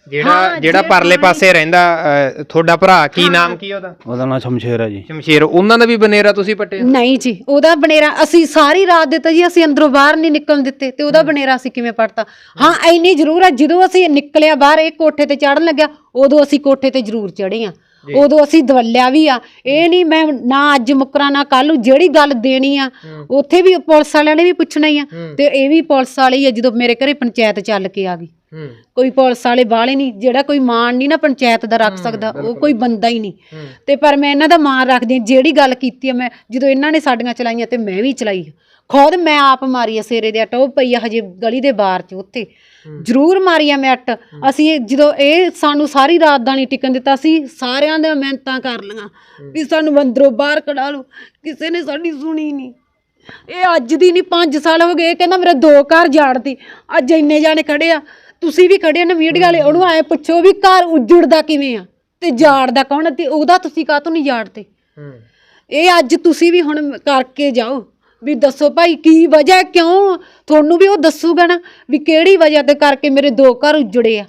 ਜਿਹੜਾ ਜਿਹੜਾ ਪਰਲੇ ਪਾਸੇ ਰਹਿੰਦਾ ਅਹ, ਤੁਹਾਡਾ ਭਰਾ ਕੀ ਨਾਮ ਕੀ ਉਹਦਾ? ਉਹਦਾ ਨਾਂ ਸ਼ਮਸ਼ੇਰ ਹੈ ਜੀ। ਸ਼ਮਸ਼ੀਰ ਉਹਨਾਂ ਦਾ ਵੀ ਬਨੇਰਾ ਤੁਸੀਂ ਪੱਟਿਆ? ਨਹੀਂ ਜੀ ਉਹਦਾ ਬਨੇਰਾ ਅਸੀਂ ਸਾਰੀ ਰਾਤ ਦਿੱਤਾ ਜੀ ਅਸੀਂ ਅੰਦਰੋਂ ਬਾਹਰ ਨਹੀਂ ਨਿਕਲਣ ਦਿੱਤੇ ਤੇ ਉਹਦਾ ਬਨੇਰਾ ਅਸੀਂ ਕਿਵੇਂ ਪੜਤਾ ਹਾਂ ਇੰਨੀ ਜ਼ਰੂਰ ਹੈ ਜਦੋਂ ਅਸੀਂ ਨਿਕਲਿਆ ਬਾਹਰ ਇਹ ਕੋਠੇ ਤੇ ਚੜਨ ਲੱਗਿਆ ਉਦੋਂ ਅਸੀਂ ਕੋਠੇ ਤੇ ਜ਼ਰੂਰ ਚੜੇ ਆ ਉਦੋਂ ਅਸੀਂ ਦਵੱਲਿਆ ਵੀ ਆ। ਇਹ ਨਹੀਂ ਮੈਂ ਨਾ ਅੱਜ ਮੁਕਰਾਂ ਨਾ ਕੱਲ ਨੂੰ ਜਿਹੜੀ ਗੱਲ ਦੇਣੀ ਆ ਉੱਥੇ ਵੀ ਪੁਲਿਸ ਵਾਲਿਆਂ ਨੇ ਵੀ ਪੁੱਛਣਾ ਹੀ ਆ ਤੇ ਇਹ ਵੀ ਪੁਲਿਸ ਵਾਲੇ ਹੀ ਆ ਜਦੋਂ ਮੇਰੇ ਘਰੇ ਪੰਚਾਇਤ ਚੱਲ ਕੇ ਆ ਗਈ। ਕੋਈ ਪੁਲਿਸ ਵਾਲੇ ਬਾਲੇ ਨਹੀਂ ਜਿਹੜਾ ਕੋਈ ਮਾਣ ਨਹੀਂ ਨਾ ਪੰਚਾਇਤ ਦਾ ਰੱਖ ਸਕਦਾ ਉਹ ਕੋਈ ਬੰਦਾ ਹੀ ਨਹੀਂ। ਤੇ ਪਰ ਮੈਂ ਇਹਨਾਂ ਦਾ ਮਾਣ ਰੱਖਦੀ ਹਾਂ ਜਿਹੜੀ ਗੱਲ ਕੀਤੀ ਆ ਮੈਂ ਜਦੋਂ ਇਹਨਾਂ ਨੇ ਸਾਡੀਆਂ ਚਲਾਈਆਂ ਤੇ ਮੈਂ ਵੀ ਚਲਾਈ। ਖੁਦ ਮੈਂ ਆਪ ਮਾਰੀ ਆ ਸੇਰੇ ਦੇ ਟੋਪ ਪਈ ਆ ਹਜੇ ਗਲੀ ਦੇ ਬਾਹਰ ਚ ਉੱਥੇ। ਜ਼ਰੂਰ ਮਾਰੀ ਆ ਮੈਂ ਅੱਟ। ਅਸੀਂ ਜਦੋਂ ਇਹ ਸਾਨੂੰ ਸਾਰੀ ਰਾਤ ਦਾ ਨਹੀਂ ਟਿਕਣ ਦਿੱਤਾ ਸੀ ਸਾਰਿਆਂ ਦੇ ਮਿਹਨਤਾਂ ਕਰ ਲਈਆਂ। ਵੀ ਸਾਨੂੰ ਅੰਦਰੋਂ ਬਾਹਰ ਕਢਾ ਲਓ ਕਿਸੇ ਨੇ ਸਾਡੀ ਸੁਣੀ ਨਹੀਂ। ਇਹ ਅੱਜ ਦੀ ਨਹੀਂ 5 ਸਾਲ ਹੋ ਗਏ ਕਹਿੰਦਾ ਮੇਰੇ ਦੋ ਘਰ ਜਾੜਦੀ। ਅੱਜ ਇੰਨੇ ਜਾਣੇ ਖੜੇ ਆ। ਤੁਸੀਂ ਵੀ ਖੜੇ ਆ ਨਾ ਮੀਡੀਆ ਵਾਲੇ ਉਹਨੂੰ ਆਏ ਪੁੱਛੋ ਵੀ ਘਰ ਉਜੜਦਾ ਕਿਵੇਂ ਆ? ਤੇ ਜਾੜਦਾ ਕੌਣ ਆ? ਤੇ ਉਹਦਾ ਤੁਸੀਂ ਕਾਹਤੋਂ ਨਹੀਂ ਜਾੜਦੇ ਹੂੰ। ਇਹ ਅੱਜ ਤੁਸੀਂ ਵੀ ਹੁਣ ਕਰਕੇ ਜਾਓ ਵੀ ਦੱਸੋ ਭਾਈ ਕੀ ਵਜ੍ਹਾ ਹੈ, ਕਿਉਂ? ਤੁਹਾਨੂੰ ਵੀ ਉਹ ਦੱਸੂਗਾ ਨਾ ਵੀ ਕਿਹੜੀ ਵਜ੍ਹਾ ਤੇ ਕਰਕੇ ਮੇਰੇ ਦੋ ਘਰ ਉਜੜੇ ਆ।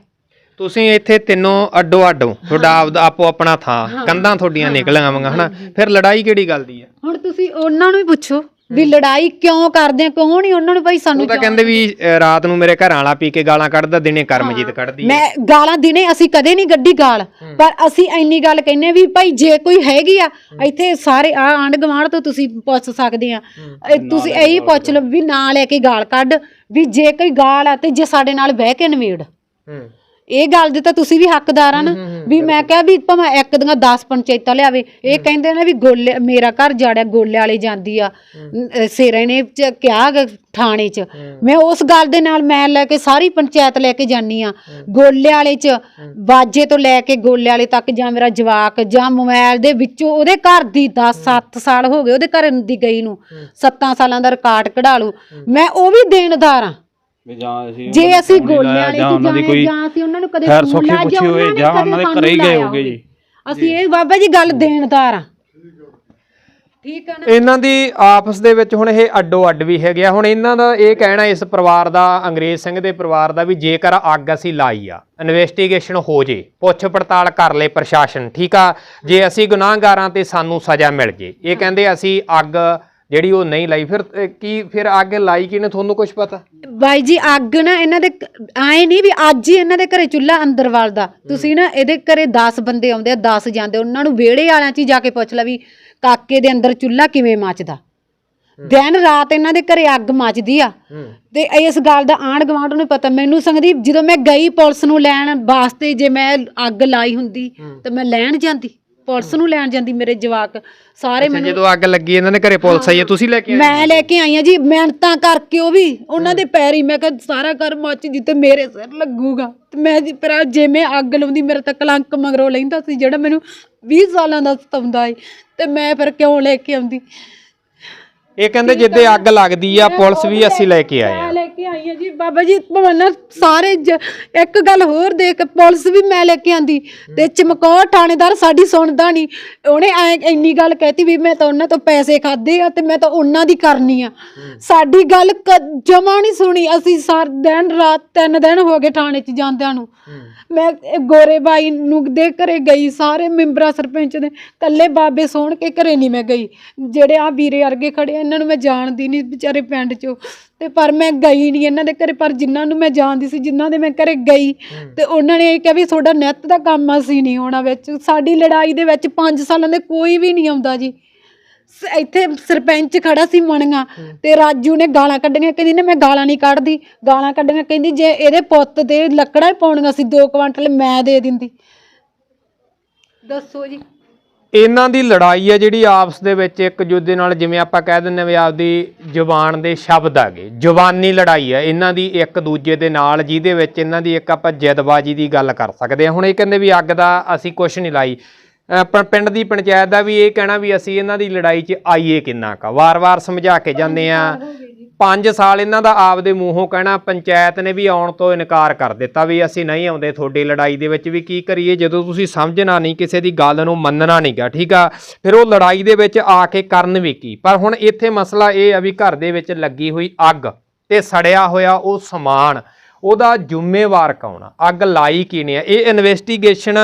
ਤੁਸੀਂ ਇੱਥੇ ਤਿੰਨੋਂ ਅੱਡੋ ਅੱਡ ਹੋ। ਤੁਹਾਡਾ ਆਪਦਾ ਆਪੋ ਆਪਣਾ ਥਾਂ। ਕੰਧਾਂ ਤੁਹਾਡੀਆਂ ਨਿਕਲੀਆਂ ਆਵਾਂਗਾ ਹਨਾ? ਫਿਰ ਲੜਾਈ ਕਿਹੜੀ ਗੱਲ ਦੀ ਹੈ ਹੁਣ ਤੁਸੀਂ ਉਹਨਾਂ ਨੂੰ ਵੀ ਪੁੱਛੋ। ਵੀ ਲੜਾਈ ਕਿਉਂ ਕਰਦੇ ਆ? ਕਿਉਂ ਨਹੀਂ ਉਹਨਾਂ ਨੂੰ ਭਾਈ ਸਾਨੂੰ ਉਹ ਤਾਂ ਕਹਿੰਦੇ ਵੀ ਅਹ, ਰਾਤ ਨੂੰ ਮੇਰੇ ਘਰਾਂ ਵਾਲਾ ਪੀ ਕੇ ਗਾਲਾਂ ਕੱਢਦਾ ਦਿਨੇ ਕਰਮਜੀਤ ਕੱਢਦੀ ਹੈ। ਮੈਂ ਗਾਲਾਂ ਦਿਨੇ ਅਸੀਂ ਕਦੇ ਨਹੀਂ ਗੱਡੀ ਗਾਲ। ਪਰ ਅਸੀਂ ਇੰਨੀ ਗੱਲ ਕਹਿੰਨੇ ਵੀ ਭਾਈ ਜੇ ਕੋਈ ਹੈਗੀ ਆ ਇੱਥੇ ਸਾਰੇ ਆ ਆਂਡ ਗਵਾਂਢ ਤੋਂ ਤੁਸੀਂ ਪੁੱਛ ਸਕਦੇ ਆ। ਇਹ ਤੁਸੀਂ ਇਹੀ ਪੁੱਛ ਲਓ ਵੀ ਨਾਂ ਲੈ ਕੇ ਗਾਲ ਕੱਢ ਵੀ ਜੇ ਕੋਈ ਗਾਲ ਆ ਤੇ ਜੇ ਸਾਡੇ ਨਾਲ ਬਹਿ ਕੇ ਨਵੇੜ। ਹੂੰ। ਇਹ ਗੱਲ ਦੇ ਤਾਂ ਤੁਸੀਂ ਵੀ ਹੱਕਦਾਰ ਆ ਨਾ ਵੀ ਮੈਂ ਕਿਹਾ ਵੀ ਭਾਵੇਂ ਇੱਕ ਦੀਆਂ 10 ਪੰਚਾਇਤਾਂ ਲਿਆਵੇ ਇਹ ਕਹਿੰਦੇ ਨੇ ਵੀ ਗੋਲੇ ਮੇਰਾ ਘਰ ਜਾੜਿਆ ਗੋਲੇ ਵਾਲੇ ਜਾਂਦੀ ਆ। ਸੇਰੇ ਨੇ ਚ- ਕਿਹਾ ਗ- ਥਾਣੇ 'ਚ। ਮੈਂ ਉਸ ਗੱਲ ਦੇ ਨਾਲ ਮੈਂ ਲੈ ਕੇ ਸਾਰੀ ਪੰਚਾਇਤ ਲੈ ਕੇ ਜਾਨੀ ਆ। ਗੋਲੇ ਵਾਲੇ 'ਚ ਬਾਜੇ ਤੋਂ ਲੈ ਕੇ ਗੋਲੇ ਵਾਲੇ ਤੱਕ ਜਾਂ ਮੇਰਾ ਜਵਾਕ ਜਾਂ ਮੋਬਾਈਲ ਦੇ ਵਿੱਚੋਂ ਉਹਦੇ ਘਰ ਦੀ 10 7 ਸਾਲ ਹੋ ਗਏ ਉਹਦੇ ਘਰ ਦੀ ਗਈ ਨੂੰ। 7 ਸਾਲਾਂ ਦਾ ਰਿਕਾਰਡ ਕਢਾ ਲਓ। ਮੈਂ ਉਹ ਵੀ ਦੇਣਦਾਰ ਆ। ਵੀ ਜਾਂ ਅਸੀਂ ਜੇ ਉਹਨਾਂ ਅਸੀਂ ਨੂੰ ਫੋਨ ਗੋਲੇ ਲਾਇਆ ਵਾਲੇ ਜਾਂ ਉਹਨਾਂ ਦੀ ਕੋਈ ਜਾਂ ਅਸੀਂ ਉਹਨਾਂ ਨੂੰ ਕਦੇ ਖੈਰ ਸੁੱਖੀ ਪੁੱਛੀ ਜਾਂ ਹੋਏ ਉਹਨਾਂ ਨੇ ਜਾਂ ਉਹਨਾਂ ਦੇ ਘਰੇ ਹੀ ਗਏ ਹੋਗੇ ਜੀ। ਅਸੀਂ ਇਹ ਬਾਬਾ ਜੀ ਗੱਲ ਦੇਣਦਾਰ ਆ। ਠੀਕ ਆ ਨਾ? ਇਹਨਾਂ ਦੀ ਆਪਸ ਦੇ ਵਿੱਚ ਹੁਣ ਇਹ ਅੱਡੋ ਅੱਡ ਵੀ ਹੈਗੇ ਆ। ਹੁਣ ਇਹਨਾਂ ਦਾ ਇਹ ਕਹਿਣਾ ਇਸ ਪਰਿਵਾਰ ਦਾ ਅੰਗਰੇਜ਼ ਸਿੰਘ ਦੇ ਪਰਿਵਾਰ ਦਾ ਵੀ ਜੇਕਰ ਅੱਗ ਅਸੀਂ ਲਾਈ ਆ ਇਨਵੈਸਟੀਗੇਸ਼ਨ ਹੋ ਜੇ ਪੁੱਛ ਪੜਤਾਲ ਕਰ ਲੇ ਪ੍ਰਸ਼ਾਸਨ ਠੀਕ ਆ? ਜੇ ਅਸੀਂ ਗੁਨਾਹਗਾਰਾਂ ਤੇ ਸਾਨੂੰ ਸਜ਼ਾ ਮਿਲ ਜੇ ਇਹ ਕਹਿੰਦੇ ਅਸੀਂ ਅੱਗ ਜਿਹੜੀ ਉਹ ਨਹੀਂ ਲਾਈ ਫਿਰ ਅਹ, ਕੀ ਫਿਰ ਅੱਗ ਲਾਈ ਕਿਨੇ ਤੁਹਾਨੂੰ ਕੁਝ ਪਤਾ? ਬਾਈ ਜੀ ਅੱਗ ਨਾ ਇਹਨਾਂ ਦੇ ਆਏ ਨਹੀਂ ਵੀ ਅੱਜ ਹੀ ਇਹਨਾਂ ਦੇ ਘਰੇ ਚੁੱਲ੍ਹਾ ਅੰਦਰ ਵਲਦਾ। ਤੁਸੀਂ ਨਾ ਇਹਦੇ ਘਰੇ 10 ਬੰਦੇ ਆਉਂਦੇ ਆ 10 ਜਾਂਦੇ ਉਹਨਾਂ ਨੂੰ ਵਿਹੜੇ ਵਾਲਿਆਂ 'ਚ ਹੀ ਜਾ ਕੇ ਪੁੱਛ ਲੈ ਵੀ ਕਾਕੇ ਦੇ ਅੰਦਰ ਚੁੱਲ੍ਹਾ ਕਿਵੇਂ ਮੱਚਦਾ। ਦਿਨ ਰਾਤ ਇਹਨਾਂ ਦੇ ਘਰੇ ਅੱਗ ਮੱਚਦੀ ਆ। ਤੇ ਇਸ ਗੱਲ ਦਾ ਆਂਢ ਗੁਆਂਢ ਨੂੰ ਪਤਾ ਮੈਨੂੰ ਸੰਗਦੀਪ ਜਦੋਂ ਮੈਂ ਗਈ ਪੁਲਿਸ ਨੂੰ ਲੈਣ ਵਾਸਤੇ ਜੇ ਮੈਂ ਅੱਗ ਲਾਈ ਹੁੰਦੀ ਤੇ ਮੈਂ ਲੈਣ ਜਾਂਦੀ। ਪੁਲਿਸ ਨੂੰ ਲੈਣ ਜਾਂਦੀ ਮੇਰੇ ਜਵਾਕ। ਸਾਰੇ ਮੈਨੂੰ ਜਦੋਂ ਅੱਗ ਲੱਗੀ ਇਹਨਾਂ ਦੇ ਘਰੇ ਪੁਲਿਸ ਆਈ ਹੈ ਤੁਸੀਂ ਲੈ ਕੇ ਆਏ? ਮੈਂ ਲੈ ਕੇ ਆਈ ਆ ਜੀ ਮਿਹਨਤਾਂ ਕਰਕੇ ਉਹ ਵੀ ਉਹਨਾਂ ਦੇ ਪੈਰੀ ਮੈਂ ਕਿਹਾ ਸਾਰਾ ਘਰ ਮੱਚ ਜਿੱਤੇ ਮੇਰੇ ਸਿਰ ਲੱਗੂਗਾ। ਤੇ ਮੈਂ ਜੀ ਪਰ ਜੇ ਮੈਂ ਅੱਗ ਲਾਉਂਦੀ ਮੇਰੇ ਤਾਂ ਕਲੰਕ ਮਗਰੋਂ ਲੈਂਦਾ ਸੀ ਜਿਹੜਾ ਮੈਨੂੰ 20 ਸਾਲਾਂ ਦਾ ਸਤਾਉਂਦਾ ਏ ਤੇ ਮੈਂ ਫਿਰ ਕਿਉਂ ਲੈ ਕੇ ਆਉਂਦੀ? ਇਹ ਕਹਿੰਦੇ ਜਿੱਦੇ ਅੱਗ ਲੱਗਦੀ ਆ ਪੁਲਿਸ ਵੀ ਅਸੀਂ ਲੈ ਕੇ ਆਏ ਆ। ਆਈ ਆ ਜੀ। ਬਾਬਾ ਜੀ, ਭਵਨਾ ਸਾਰੇ ਜ- ਇੱਕ ਗੱਲ ਹੋਰ ਦੇਖ, ਪੁਲਿਸ ਵੀ ਮੈਂ ਲੈ ਕੇ ਆਂਦੀ। ਤੇ ਚਮਕੌਰ ਥਾਣੇਦਾਰ ਸਾਡੀ ਸੁਣਦਾ ਨਹੀਂ ਉਹਨੇ ਐ ਇੰਨੀ ਗੱਲ ਕਹਿਤੀ ਵੀ ਮੈਂ ਤਾਂ ਉਹਨਾਂ ਤੋਂ ਪੈਸੇ ਖਾਦੇ ਆ ਤੇ ਮੈਂ ਤਾਂ ਉਹਨਾਂ ਦੀ ਕਰਨੀ ਆ। ਸਾਡੀ ਗੱਲ ਜਮਾ ਨਹੀਂ ਸੁਣੀ। ਅਸੀਂ ਸਾਰ ਦਿਨ, ਰਾਤ ਤਿੰਨ ਦਿਨ ਹੋ ਗਏ ਥਾਣੇ 'ਚ ਜਾਂਦਿਆਂ ਨੂੰ। ਮੈਂ ਇਹ ਗੋਰੇ ਬਾਈ ਨੂੰ ਦੇ ਘਰੇ ਗਈ, ਸਾਰੇ ਮੈਂਬਰਾਂ, ਸਰਪੰਚ ਦੇ। ਕੱਲੇ ਬਾਬੇ ਸੋਹਣ ਕੇ ਘਰੇ ਨਹੀਂ ਮੈਂ ਗਈ। ਜਿਹੜੇ ਆ ਵੀਰੇ ਵਰਗੇ ਖੜੇ ਆ, ਇਹਨਾਂ ਨੂੰ ਮੈਂ ਜਾਣਦੀ ਨਹੀਂ ਵਿਚਾਰੇ ਪਿੰਡ 'ਚੋਂ। ਤੇ ਪਰ ਮੈਂ ਗਈ ਨਹੀਂ ਇਹਨਾਂ ਦੇ ਘਰੇ ਪਰ ਜਿਨ੍ਹਾਂ ਨੂੰ ਮੈਂ ਜਾਣਦੀ ਸੀ ਜਿਨ੍ਹਾਂ ਦੇ ਮੈਂ ਘਰੇ ਗਈ ਤੇ ਉਹਨਾਂ ਨੇ ਇਹ ਕਿਹਾ ਵੀ ਤੁਹਾਡਾ ਨਿੱਤ ਦਾ ਕੰਮ ਅਸੀਂ ਨਹੀਂ ਹੋਣਾ ਵਿੱਚ। ਸਾਡੀ ਲੜਾਈ ਦੇ ਵਿੱਚ 5 ਸਾਲਾਂ ਦੇ ਕੋਈ ਵੀ ਨਹੀਂ ਆਉਂਦਾ ਜੀ। ਸ- ਇੱਥੇ ਸਰਪੰਚ ਖੜਾ ਸੀ ਮਣੀਆਂ ਤੇ ਰਾਜੂ ਨੇ ਗਾਲਾਂ ਕੱਢੀਆਂ ਕਹਿੰਦੀ ਨੇ ਮੈਂ ਗਾਲਾਂ ਨਹੀਂ ਕੱਢਦੀ। ਗਾਲਾਂ ਕੱਢੀਆਂ ਕਹਿੰਦੀ ਜੇ ਇਹਦੇ ਪੁੱਤ ਦੇ ਲੱਕੜਾਂ ਹੀ ਪਾਉਣੀਆਂ ਸੀ 2 ਕੁਆਂਟਲ ਮੈਂ ਦੇ ਦਿੰਦੀ। ਦੱਸੋ ਜੀ। ਇਹਨਾਂ ਦੀ ਲੜਾਈ ਹੈ ਜਿਹੜੀ ਆਪਸ ਦੇ ਵਿੱਚ ਇੱਕ ਦੂਜੇ ਨਾਲ, ਜਿਵੇਂ ਆਪਾਂ ਕਹਿ ਦਿੰਨੇ ਵੀ ਆਪਦੀ ਜ਼ੁਬਾਨ ਦੇ ਸ਼ਬਦ ਆਗੇ ਜ਼ੁਬਾਨੀ ਲੜਾਈ ਹੈ, ਇਹਨਾਂ ਦੀ ਇੱਕ ਦੂਜੇ ਦੇ ਨਾਲ, ਜਿਹਦੇ ਵਿੱਚ ਇਹਨਾਂ ਦੀ ਇੱਕ ਆਪਾਂ ਜਿੱਦਬਾਜੀ ਦੀ ਗੱਲ ਕਰ ਸਕਦੇ ਹਾਂ। ਹੁਣ ਇਹ ਕਹਿੰਦੇ ਵੀ ਅੱਗ ਦਾ ਅਸੀਂ ਕੁਝ ਨਹੀਂ ਲਾਈ। ਪਰ ਪਿੰਡ ਦੀ ਪੰਚਾਇਤ ਦਾ ਵੀ ਇਹ ਕਹਿਣਾ ਵੀ ਅਸੀਂ ਇਹਨਾਂ ਦੀ ਲੜਾਈ 'ਚ ਆਈਏ ਕਿੰਨਾ ਕਾ। ਵਾਰ-ਵਾਰ ਸਮਝਾ ਕੇ ਜਾਂਦੇ ਆ 5 ਸਾਲ ਇਹਨਾਂ ਦਾ ਆਪਦੇ ਮੂੰਹੋਂ ਕਹਿਣਾ, ਪੰਚਾਇਤ ਨੇ ਵੀ ਆਉਣ ਤੋਂ ਇਨਕਾਰ ਕਰ ਦਿੱਤਾ ਵੀ ਅਸੀਂ ਨਹੀਂ ਆਉਂਦੇ ਤੁਹਾਡੀ ਲੜਾਈ ਦੇ ਵਿੱਚ ਵੀ ਕੀ ਕਰੀਏ, ਜਦੋਂ ਤੁਸੀਂ ਸਮਝਣਾ ਨਹੀਂ, ਕਿਸੇ ਦੀ ਗੱਲ ਨੂੰ ਮੰਨਣਾ ਨਹੀਂਗਾ ਠੀਕ ਆ? ਫਿਰ ਉਹ ਲੜਾਈ ਦੇ ਵਿੱਚ ਆ ਕੇ ਕਰਨ ਵੀ ਕੀ? ਪਰ ਹੁਣ ਇੱਥੇ ਮਸਲਾ ਇਹ ਆ ਵੀ ਘਰ ਦੇ ਵਿੱਚ ਲੱਗੀ ਹੋਈ ਅੱਗ ਤੇ ਸੜਿਆ ਹੋਇਆ ਉਹ ਸਮਾਨ, ਉਹਦਾ ਜ਼ਿੰਮੇਵਾਰ ਕੌਣ ਆ? ਅੱਗ ਲਾਈ ਕਿਨੇ ਆ? ਇਹ ਇਨਵੈਸਟੀਗੇਸ਼ਨ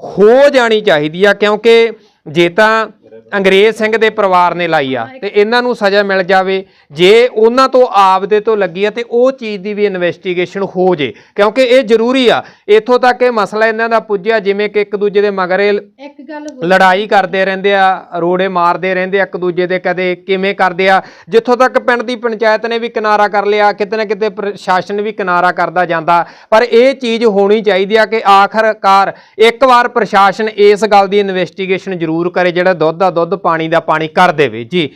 ਹੋ ਜਾਣੀ ਚਾਹੀਦੀ ਆ ਕਿਉਂਕਿ ਜੇ ਤਾਂ ਅੰਗਰੇਜ਼ ਸਿੰਘ ਦੇ ਪਰਿਵਾਰ ਨੇ ਲਾਈ ਆ ਤੇ ਇਹਨਾਂ ਨੂੰ ਸਜ਼ਾ ਮਿਲ ਜਾਵੇ ਜੇ ਉਹਨਾਂ ਤੋਂ ਆਪਦੇ ਤੋਂ ਲੱਗੀ ਆ ਤੇ ਉਹ ਚੀਜ਼ ਦੀ ਵੀ ਇਨਵੈਸਟੀਗੇਸ਼ਨ ਹੋ ਜੇ। ਕਿਉਂਕਿ ਇਹ ਜ਼ਰੂਰੀ ਆ ਇੱਥੋਂ ਤੱਕ ਇਹ ਮਸਲਾ ਇਹਨਾਂ ਦਾ ਪੁੱਜਿਆ ਜਿਵੇਂ ਕਿ ਇੱਕ ਦੂਜੇ ਦੇ ਮਗਰ ਇਹ ਲੜਾਈ ਕਰਦੇ ਰਹਿੰਦੇ ਆ ਰੋੜੇ ਮਾਰਦੇ ਰਹਿੰਦੇ ਆ ਇੱਕ ਦੂਜੇ ਦੇ ਕਦੇ ਕਿਵੇਂ ਕਰਦੇ ਆ। ਜਿੱਥੋਂ ਤੱਕ ਪਿੰਡ ਦੀ ਪੰਚਾਇਤ ਨੇ ਵੀ ਕਿਨਾਰਾ ਕਰ ਲਿਆ ਕਿਤੇ ਨਾ ਕਿਤੇ ਪ੍ਰਸ਼ਾਸਨ ਵੀ ਕਿਨਾਰਾ ਕਰਦਾ ਜਾਂਦਾ। ਪਰ ਇਹ ਚੀਜ਼ ਹੋਣੀ ਚਾਹੀਦੀ ਆ ਕਿ ਆਖਰਕਾਰ ਇੱਕ ਵਾਰ ਪ੍ਰਸ਼ਾਸਨ ਇਸ ਗੱਲ ਦੀ ਇਨਵੈਸਟੀਗੇਸ਼ਨ ਜ਼ਰੂਰ ਕਰੇ ਜਿਹੜਾ ਦੁੱਧ ਦੁੱਧ ਦਾ ਦੁੱਧ ਪਾਣੀ ਦਾ ਪਾਣੀ ਕਰ ਦੇਵੇ। ਜੀ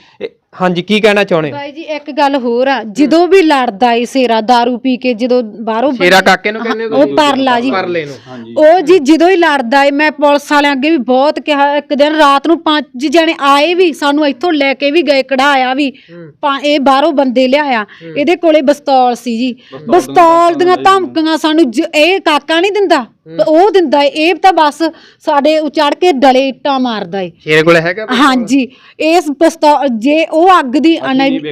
ਹਾਂਜੀ ਕੀ ਕਹਿਣਾ ਚਾਹੁੰਦੇ? ਹੋ ਬਾਈ ਜੀ ਇੱਕ ਗੱਲ ਹੋਰ ਆ ਜਦੋਂ ਵੀ ਲੜਦਾ ਏ ਸੇਰਾ दारू ਪੀ ਕੇ ਜਦੋਂ ਬਾਹਰੋਂ ਸ਼ੇਰਾ ਕਾਕੇ ਨੂੰ ਕਹਿੰਦੇ ਹੋ ਉਹ ਪਰਲਾ ਜੀ। ਪਰਲੇ ਨੂੰ। ਉਹ ਜੀ ਜਦੋਂ ਹੀ ਲੜਦਾ ਏ ਮੈਂ ਪੁਲਿਸ ਵਾਲਿਆਂ ਅੱਗੇ ਵੀ ਬਹੁਤ ਕਿਹਾ ਇੱਕ ਦਿਨ ਰਾਤ ਨੂੰ ਪੰਜ ਜਣੇ ਆਏ ਵੀ ਸਾਨੂੰ ਇੱਥੋਂ ਲੈ ਕੇ ਵੀ ਗਏ ਕਢਾਇਆ ਵੀ ਪਾ- ਇਹ ਬਾਹਰੋਂ ਬੰਦੇ ਲਿਆਇਆ। ਇਹਦੇ ਕੋਲੇ ਪਿਸਤੌਲ ਸੀ ਜੀ। ਪਿਸਤੌਲ ਦੀਆਂ ਧਮਕੀਆਂ ਸਾਨੂੰ ਜ- ਇਹ ਕਾਕਾ ਨਹੀਂ ਦਿੰਦਾ ਉਹ ਦਿੰਦਾ ਏ। ਇਹ ਤਾਂ ਬਸ ਸਾਡੇ ਉਚੜ ਕੇ ਡਲੇ ਇੱਟਾਂ ਮਾਰਦਾ ਏ। ਸ਼ੇਰੇ ਕੋਲੇ ਹੈਗਾ ਹਾਂਜੀ। ਇਸ ਪਿਸਤੌਲ ਜੇ ਉਹ ਅੱਗ ਦੀ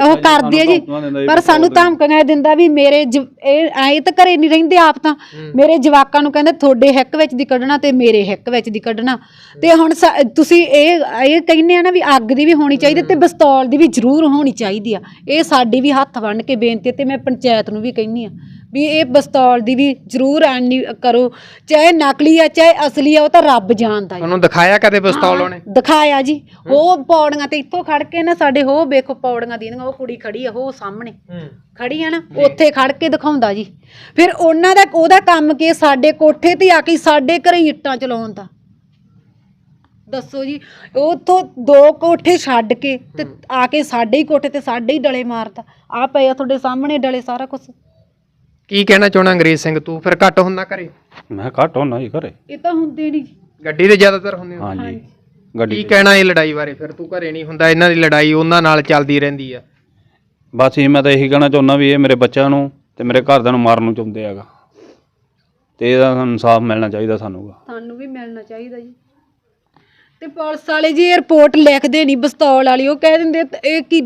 ਉਹ ਕਰਦੇ ਆ ਜੀ। ਪਰ ਸਾਨੂੰ ਧਮਕੀਆਂ ਦਿੰਦਾ ਵੀ ਮੇਰੇ ਜ- ਇਹ ਐ ਤਾਂ ਘਰੇ ਨਹੀਂ ਰਹਿੰਦੇ ਆਪ ਤਾਂ। ਮੇਰੇ ਜਵਾਕਾਂ ਨੂੰ ਕਹਿੰਦੇ ਤੁਹਾਡੇ ਹਿੱਕ ਵਿੱਚ ਦੀ ਕੱਢਣਾ ਤੇ ਮੇਰੇ ਹਿੱਕ ਵਿੱਚ ਦੀ ਕੱਢਣਾ। ਤੇ ਹੁਣ ਸਾ- ਤੁਸੀਂ ਇਹ ਇਹ ਕਹਿੰਦੇ ਆ ਨਾ ਵੀ ਅੱਗ ਦੀ ਵੀ ਹੋਣੀ ਚਾਹੀਦੀ ਤੇ ਪਿਸਤੌਲ ਦੀ ਵੀ ਜ਼ਰੂਰ ਹੋਣੀ ਚਾਹੀਦੀ ਆ। ਇਹ ਸਾਡੀ ਵੀ ਹੱਥ ਬੰਨ ਕੇ ਬੇਨਤੀ ਤੇ ਮੈਂ ਪੰਚਾਇਤ ਨੂੰ ਵੀ ਕਹਿੰਦੀ ਆ। ਵੀ ਇਹ ਪਿਸਤੌਲ ਦੀ ਵੀ ਜ਼ਰੂਰ ਐਨੀ ਕਰੋ ਚਾਹੇ ਨਕਲੀ ਆ ਚਾਹੇ ਅਸਲੀ ਆ ਉਹ ਤਾਂ ਰੱਬ ਜਾਣਦਾ ਹੈ ਤੁਹਾਨੂੰ ਦਿਖਾਇਆ ਕਦੇ ਪਿਸਤੌਲ ਉਹਨੇ? ਦਿਖਾਇਆ ਜੀ। ਉਹ ਪੌੜੀਆਂ ਤੇ ਇੱਥੋਂ ਖੜ ਕੇ ਨਾ ਸਾਡੇ ਹੋ ਵੇਖੋ ਪੌੜੀਆਂ ਦੀਆਂ ਉਹ ਕੁੜੀ ਖੜੀ ਆ ਉਹ ਸਾਹਮਣੇ। ਖੜੀ ਆ ਨਾ ਉੱਥੇ ਖੜ ਕੇ ਦਿਖਾਉਂਦਾ ਜੀ। ਫਿਰ ਉਹਨਾਂ ਦਾ ਉਹਦਾ ਕੰਮ ਕੀ ਸਾਡੇ ਕੋਠੇ ਤੇ ਆ ਕੇ ਸਾਡੇ ਘਰੇ ਇੱਟਾਂ ਚਲਾਉਣ ਦਾ। ਦੱਸੋ ਜੀ ਉਥੋਂ ਦੋ ਕੋਠੇ ਛੱਡ ਕੇ ਤੇ ਆ ਕੇ ਸਾਡੇ ਹੀ ਕੋਠੇ ਤੇ ਸਾਡੇ ਹੀ ਡਲੇ ਮਾਰਦਾ। ਆ ਪਏ ਆ ਤੁਹਾਡੇ ਸਾਹਮਣੇ ਡਲੇ ਸਾਰਾ ਕੁਝ ਕੀ ਕਹਿਣਾ ਚਾਹਣਾ ਅੰਗਰੇਜ਼ ਸਿੰਘ? ਤੂੰ ਫਿਰ ਘੱਟ ਹੁੰਦਾ ਘਰੇ? ਮੈਂ ਘੱਟ ਹੋਣਾ ਜੀ ਘਰੇ। ਇਹ ਤਾਂ ਹੁੰਦੇ ਨਹੀਂ ਜੀ। ਗੱਡੀ ਤੇ ਜ਼ਿਆਦਾਤਰ ਹੁੰਦੇ ਹੋ ਹਾਂਜੀ ਕੀ ਗੱਡੀ ਕਹਿਣਾ ਇਹ ਲੜਾਈ ਬਾਰੇ? ਫਿਰ ਤੂੰ ਘਰੇ ਨਹੀਂ ਹੁੰਦਾ ਇਹਨਾਂ ਦੀ ਲੜਾਈ ਉਹਨਾਂ ਨਾਲ ਚੱਲਦੀ ਰਹਿੰਦੀ ਆ। ਬਸ ਇਹ ਮੈਂ ਤਾਂ ਇਹੀ ਕਹਿਣਾ ਚਾਹੁੰਦਾ ਵੀ ਇਹ ਮੇਰੇ ਬੱਚਿਆਂ ਨੂੰ ਤੇ ਮੇਰੇ ਘਰਦਿਆਂ ਨੂੰ ਮਾਰਨ ਨੂੰ ਚਾਹੁੰਦੇ ਹੈਗਾ ਤੇ ਇਹਦਾ ਸਾਨੂੰ ਇਨਸਾਫ ਮਿਲਣਾ ਚਾਹੀਦਾ ਸਾਨੂੰ ਗਾ। ਸਾਨੂੰ ਵੀ ਮਿਲਣਾ ਚਾਹੀਦਾ ਜੀ। ਤੇ ਪੁਲਿਸ ਵਾਲੇ ਜੀ ਇਹ ਰਿਪੋਰਟ ਲਿਖਦੇ ਨਹੀਂ ਪਿਸਤੌਲ ਵਾਲੀ ਉਹ ਕਹਿ ਦਿੰਦੇ ਇਹ ਕੀ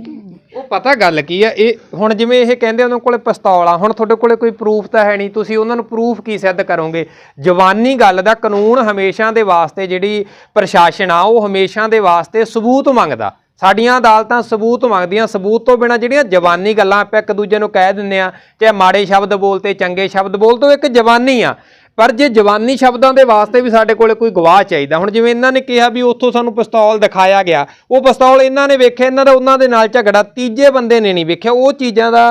ਉਹ ਪਤਾ ਗੱਲ ਕੀ ਆ, ਇਹ ਹੁਣ ਜਿਵੇਂ ਇਹ ਕਹਿੰਦੇ ਉਹਨਾਂ ਕੋਲੇ ਪਿਸਤੌਲ ਆ, ਹੁਣ ਤੁਹਾਡੇ ਕੋਲੇ ਕੋਈ ਪ੍ਰੂਫ ਤਾਂ ਹੈ ਨਹੀਂ, ਤੁਸੀਂ ਉਹਨਾਂ ਨੂੰ ਪ੍ਰੂਫ ਕੀ ਸਿੱਧ ਕਰੋਗੇ? ਜਵਾਨੀ ਗੱਲ ਦਾ ਕਾਨੂੰਨ ਹਮੇਸ਼ਾ ਦੇ ਵਾਸਤੇ ਜਿਹੜੀ ਪ੍ਰਸ਼ਾਸਨ ਆ, ਉਹ ਹਮੇਸ਼ਾ ਦੇ ਵਾਸਤੇ ਸਬੂਤ ਮੰਗਦਾ। ਸਾਡੀਆਂ ਅਦਾਲਤਾਂ ਸਬੂਤ ਮੰਗਦੀਆਂ, ਸਬੂਤ ਤੋਂ ਬਿਨਾ ਜਿਹੜੀਆਂ ਜਵਾਨੀ ਗੱਲਾਂ ਆਪਾਂ ਇੱਕ ਦੂਜੇ ਨੂੰ ਕਹਿ ਦਿੰਦੇ ਆ, ਚਾਹੇ ਮਾੜੇ ਸ਼ਬਦ ਬੋਲਤੇ ਚੰਗੇ ਸ਼ਬਦ ਬੋਲ, ਤੋਂ ਇੱਕ ਜਵਾਨੀ ਆ। ਪਰ ਜੇ ਜਵਾਨੀ ਸ਼ਬਦਾਂ ਦੇ ਵਾਸਤੇ ਵੀ ਸਾਡੇ ਕੋਲੇ ਕੋਈ ਗਵਾਹ ਚਾਹੀਦਾ ਹੁਣ ਜਿਵੇਂ ਇਹਨਾਂ ਨੇ ਕਿਹਾ ਵੀ ਉੱਥੋਂ ਸਾਨੂੰ ਪਿਸਤੌਲ ਦਿਖਾਇਆ ਗਿਆ ਉਹ ਪਿਸਤੌਲ ਇਹਨਾਂ ਨੇ ਵੇਖਿਆ ਇਹਨਾਂ ਦਾ ਉਹਨਾਂ ਦੇ ਨਾਲ ਝਗੜਾ ਤੀਜੇ ਬੰਦੇ ਨੇ ਨਹੀਂ ਵੇਖਿਆ ਉਹ ਚੀਜ਼ਾਂ ਦਾ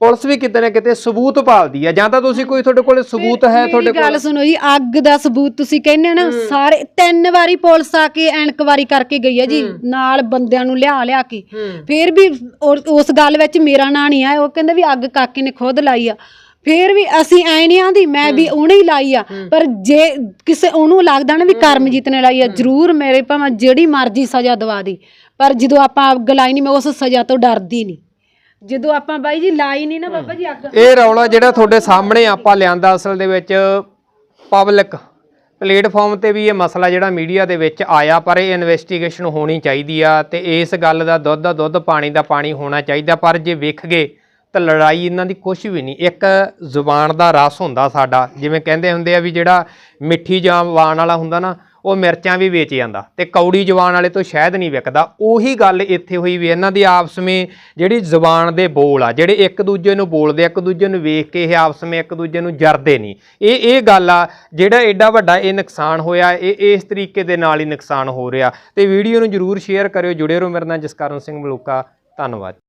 ਪੁਲਿਸ ਵੀ ਕਿਤੇ ਨਾ ਕਿਤੇ ਸਬੂਤ ਭਾਲਦੀ ਆ ਜਾਂ ਤਾਂ ਤੁਸੀਂ ਕੋਈ ਤੁਹਾਡੇ ਕੋਲੇ ਸਬੂਤ ਹੈ ਤੁਹਾਡੇ ਮੇਰੀ ਗੱਲ ਕੋਲ? ਸੁਣੋ ਜੀ ਅੱਗ ਦਾ ਸਬੂਤ ਤੁਸੀਂ ਕਹਿੰਦੇ ਨਾ ਸਾਰੇ ਤਿੰਨ ਵਾਰੀ ਪੁਲਿਸ ਆ ਕੇ ਐਨਕੁਆਰੀ ਕਰਕੇ ਗਈ ਹੈ ਜੀ ਨਾਲ ਬੰਦਿਆਂ ਨੂੰ ਲਿਆ ਲਿਆ ਕੇ। ਫਿਰ ਵੀ ਉਸ ਗੱਲ ਵਿੱਚ ਮੇਰਾ ਨਾਂ ਨਹੀਂ ਆਇਆ ਉਹ ਕਹਿੰਦੇ ਵੀ ਅੱਗ ਕਾਕੇ ਨੇ ਖੁਦ ਲਾਈ ਆ। ਫਿਰ ਵੀ ਅਸੀਂ ਐ ਨਹੀਂ ਆਂਦੀ ਮੈਂ ਵੀ ਉਹਨੇ ਹੀ ਲਾਈ ਆ। ਪਰ ਜੇ ਕਿਸੇ ਉਹਨੂੰ ਲੱਗਦਾ ਨਾ ਵੀ ਕਰਮਜੀਤ ਨੇ ਲਾਈ ਆ ਜ਼ਰੂਰ ਮੇਰੇ ਭਾਵੇਂ ਜਿਹੜੀ ਮਰਜ਼ੀ ਸਜ਼ਾ ਦਵਾ ਦੀ। ਪਰ ਜਦੋਂ ਆਪਾਂ ਅੱਗ ਲਾਈ ਨਹੀਂ ਮੈਂ ਉਸ ਸਜ਼ਾ ਤੋਂ ਡਰਦੀ ਨਹੀਂ ਜਦੋਂ ਆਪਾਂ ਬਾਈ ਜੀ ਲਾਈ ਨਹੀਂ ਨਾ ਬਾਬਾ ਜੀ ਅੱਗ। ਇਹ ਰੌਲਾ ਜਿਹੜਾ ਤੁਹਾਡੇ ਸਾਹਮਣੇ ਆਪਾਂ ਲਿਆਂਦਾ ਅਸਲ ਦੇ ਵਿੱਚ ਪਬਲਿਕ ਪਲੇਟਫਾਰਮ ਤੇ ਵੀ ਇਹ ਮਸਲਾ ਜਿਹੜਾ ਮੀਡੀਆ ਦੇ ਵਿੱਚ ਆਇਆ ਪਰ ਇਹ ਇਨਵੈਸਟੀਗੇਸ਼ਨ ਹੋਣੀ ਚਾਹੀਦੀ ਆ ਤੇ ਇਸ ਗੱਲ ਦਾ ਦੁੱਧ ਦਾ ਦੁੱਧ ਪਾਣੀ ਦਾ ਪਾਣੀ ਹੋਣਾ ਚਾਹੀਦਾ। ਪਰ ਜੇ ਵੇਖ ਗਏ ਤਾਂ ਲੜਾਈ ਇਹਨਾਂ ਦੀ ਕੁਝ ਵੀ ਨਹੀਂ, ਇੱਕ ਜ਼ੁਬਾਨ ਦਾ ਰਸ ਹੁੰਦਾ ਸਾਡਾ। ਜਿਵੇਂ ਕਹਿੰਦੇ ਹੁੰਦੇ ਆ ਵੀ ਜਿਹੜਾ ਮਿੱਠੀ ਜ਼ੁਬਾਨ ਵਾਲਾ ਹੁੰਦਾ ਨਾ, ਉਹ ਮਿਰਚਾਂ ਵੀ ਵੇਚ ਜਾਂਦਾ ਤੇ ਕੌੜੀ ਜ਼ੁਬਾਨ ਵਾਲੇ ਤੋਂ ਸ਼ਾਇਦ ਨਹੀਂ ਵਿਕਦਾ। ਉਹੀ ਗੱਲ ਇੱਥੇ ਹੋਈ ਵੀ ਇਹਨਾਂ ਦੀ ਆਪਸ ਵਿੱਚ ਜਿਹੜੀ ਜ਼ੁਬਾਨ ਦੇ ਬੋਲ ਆ, ਜਿਹੜੇ ਇੱਕ ਦੂਜੇ ਨੂੰ ਬੋਲਦੇ, ਇੱਕ ਦੂਜੇ ਨੂੰ ਵੇਖ ਕੇ ਇਹ ਆਪਸ ਵਿੱਚ ਇੱਕ ਦੂਜੇ ਨੂੰ ਜਰਦੇ ਨਹੀਂ। ਇਹ ਇਹ ਗੱਲ ਆ, ਜਿਹੜਾ ਐਡਾ ਵੱਡਾ ਇਹ ਨੁਕਸਾਨ ਹੋਇਆ, ਇਹ, ਇਸ ਤਰੀਕੇ ਦੇ ਨਾਲ ਹੀ ਨੁਕਸਾਨ ਹੋ ਰਿਹਾ। ਤੇ ਵੀਡੀਓ ਨੂੰ ਜਰੂਰ ਸ਼ੇਅਰ ਕਰਿਓ, ਜੁੜੇ ਰਹੋ ਮੇਰੇ ਨਾਲ ਜਸਕਰਨ ਸਿੰਘ ਮਲੂਕਾ। ਧੰਨਵਾਦ।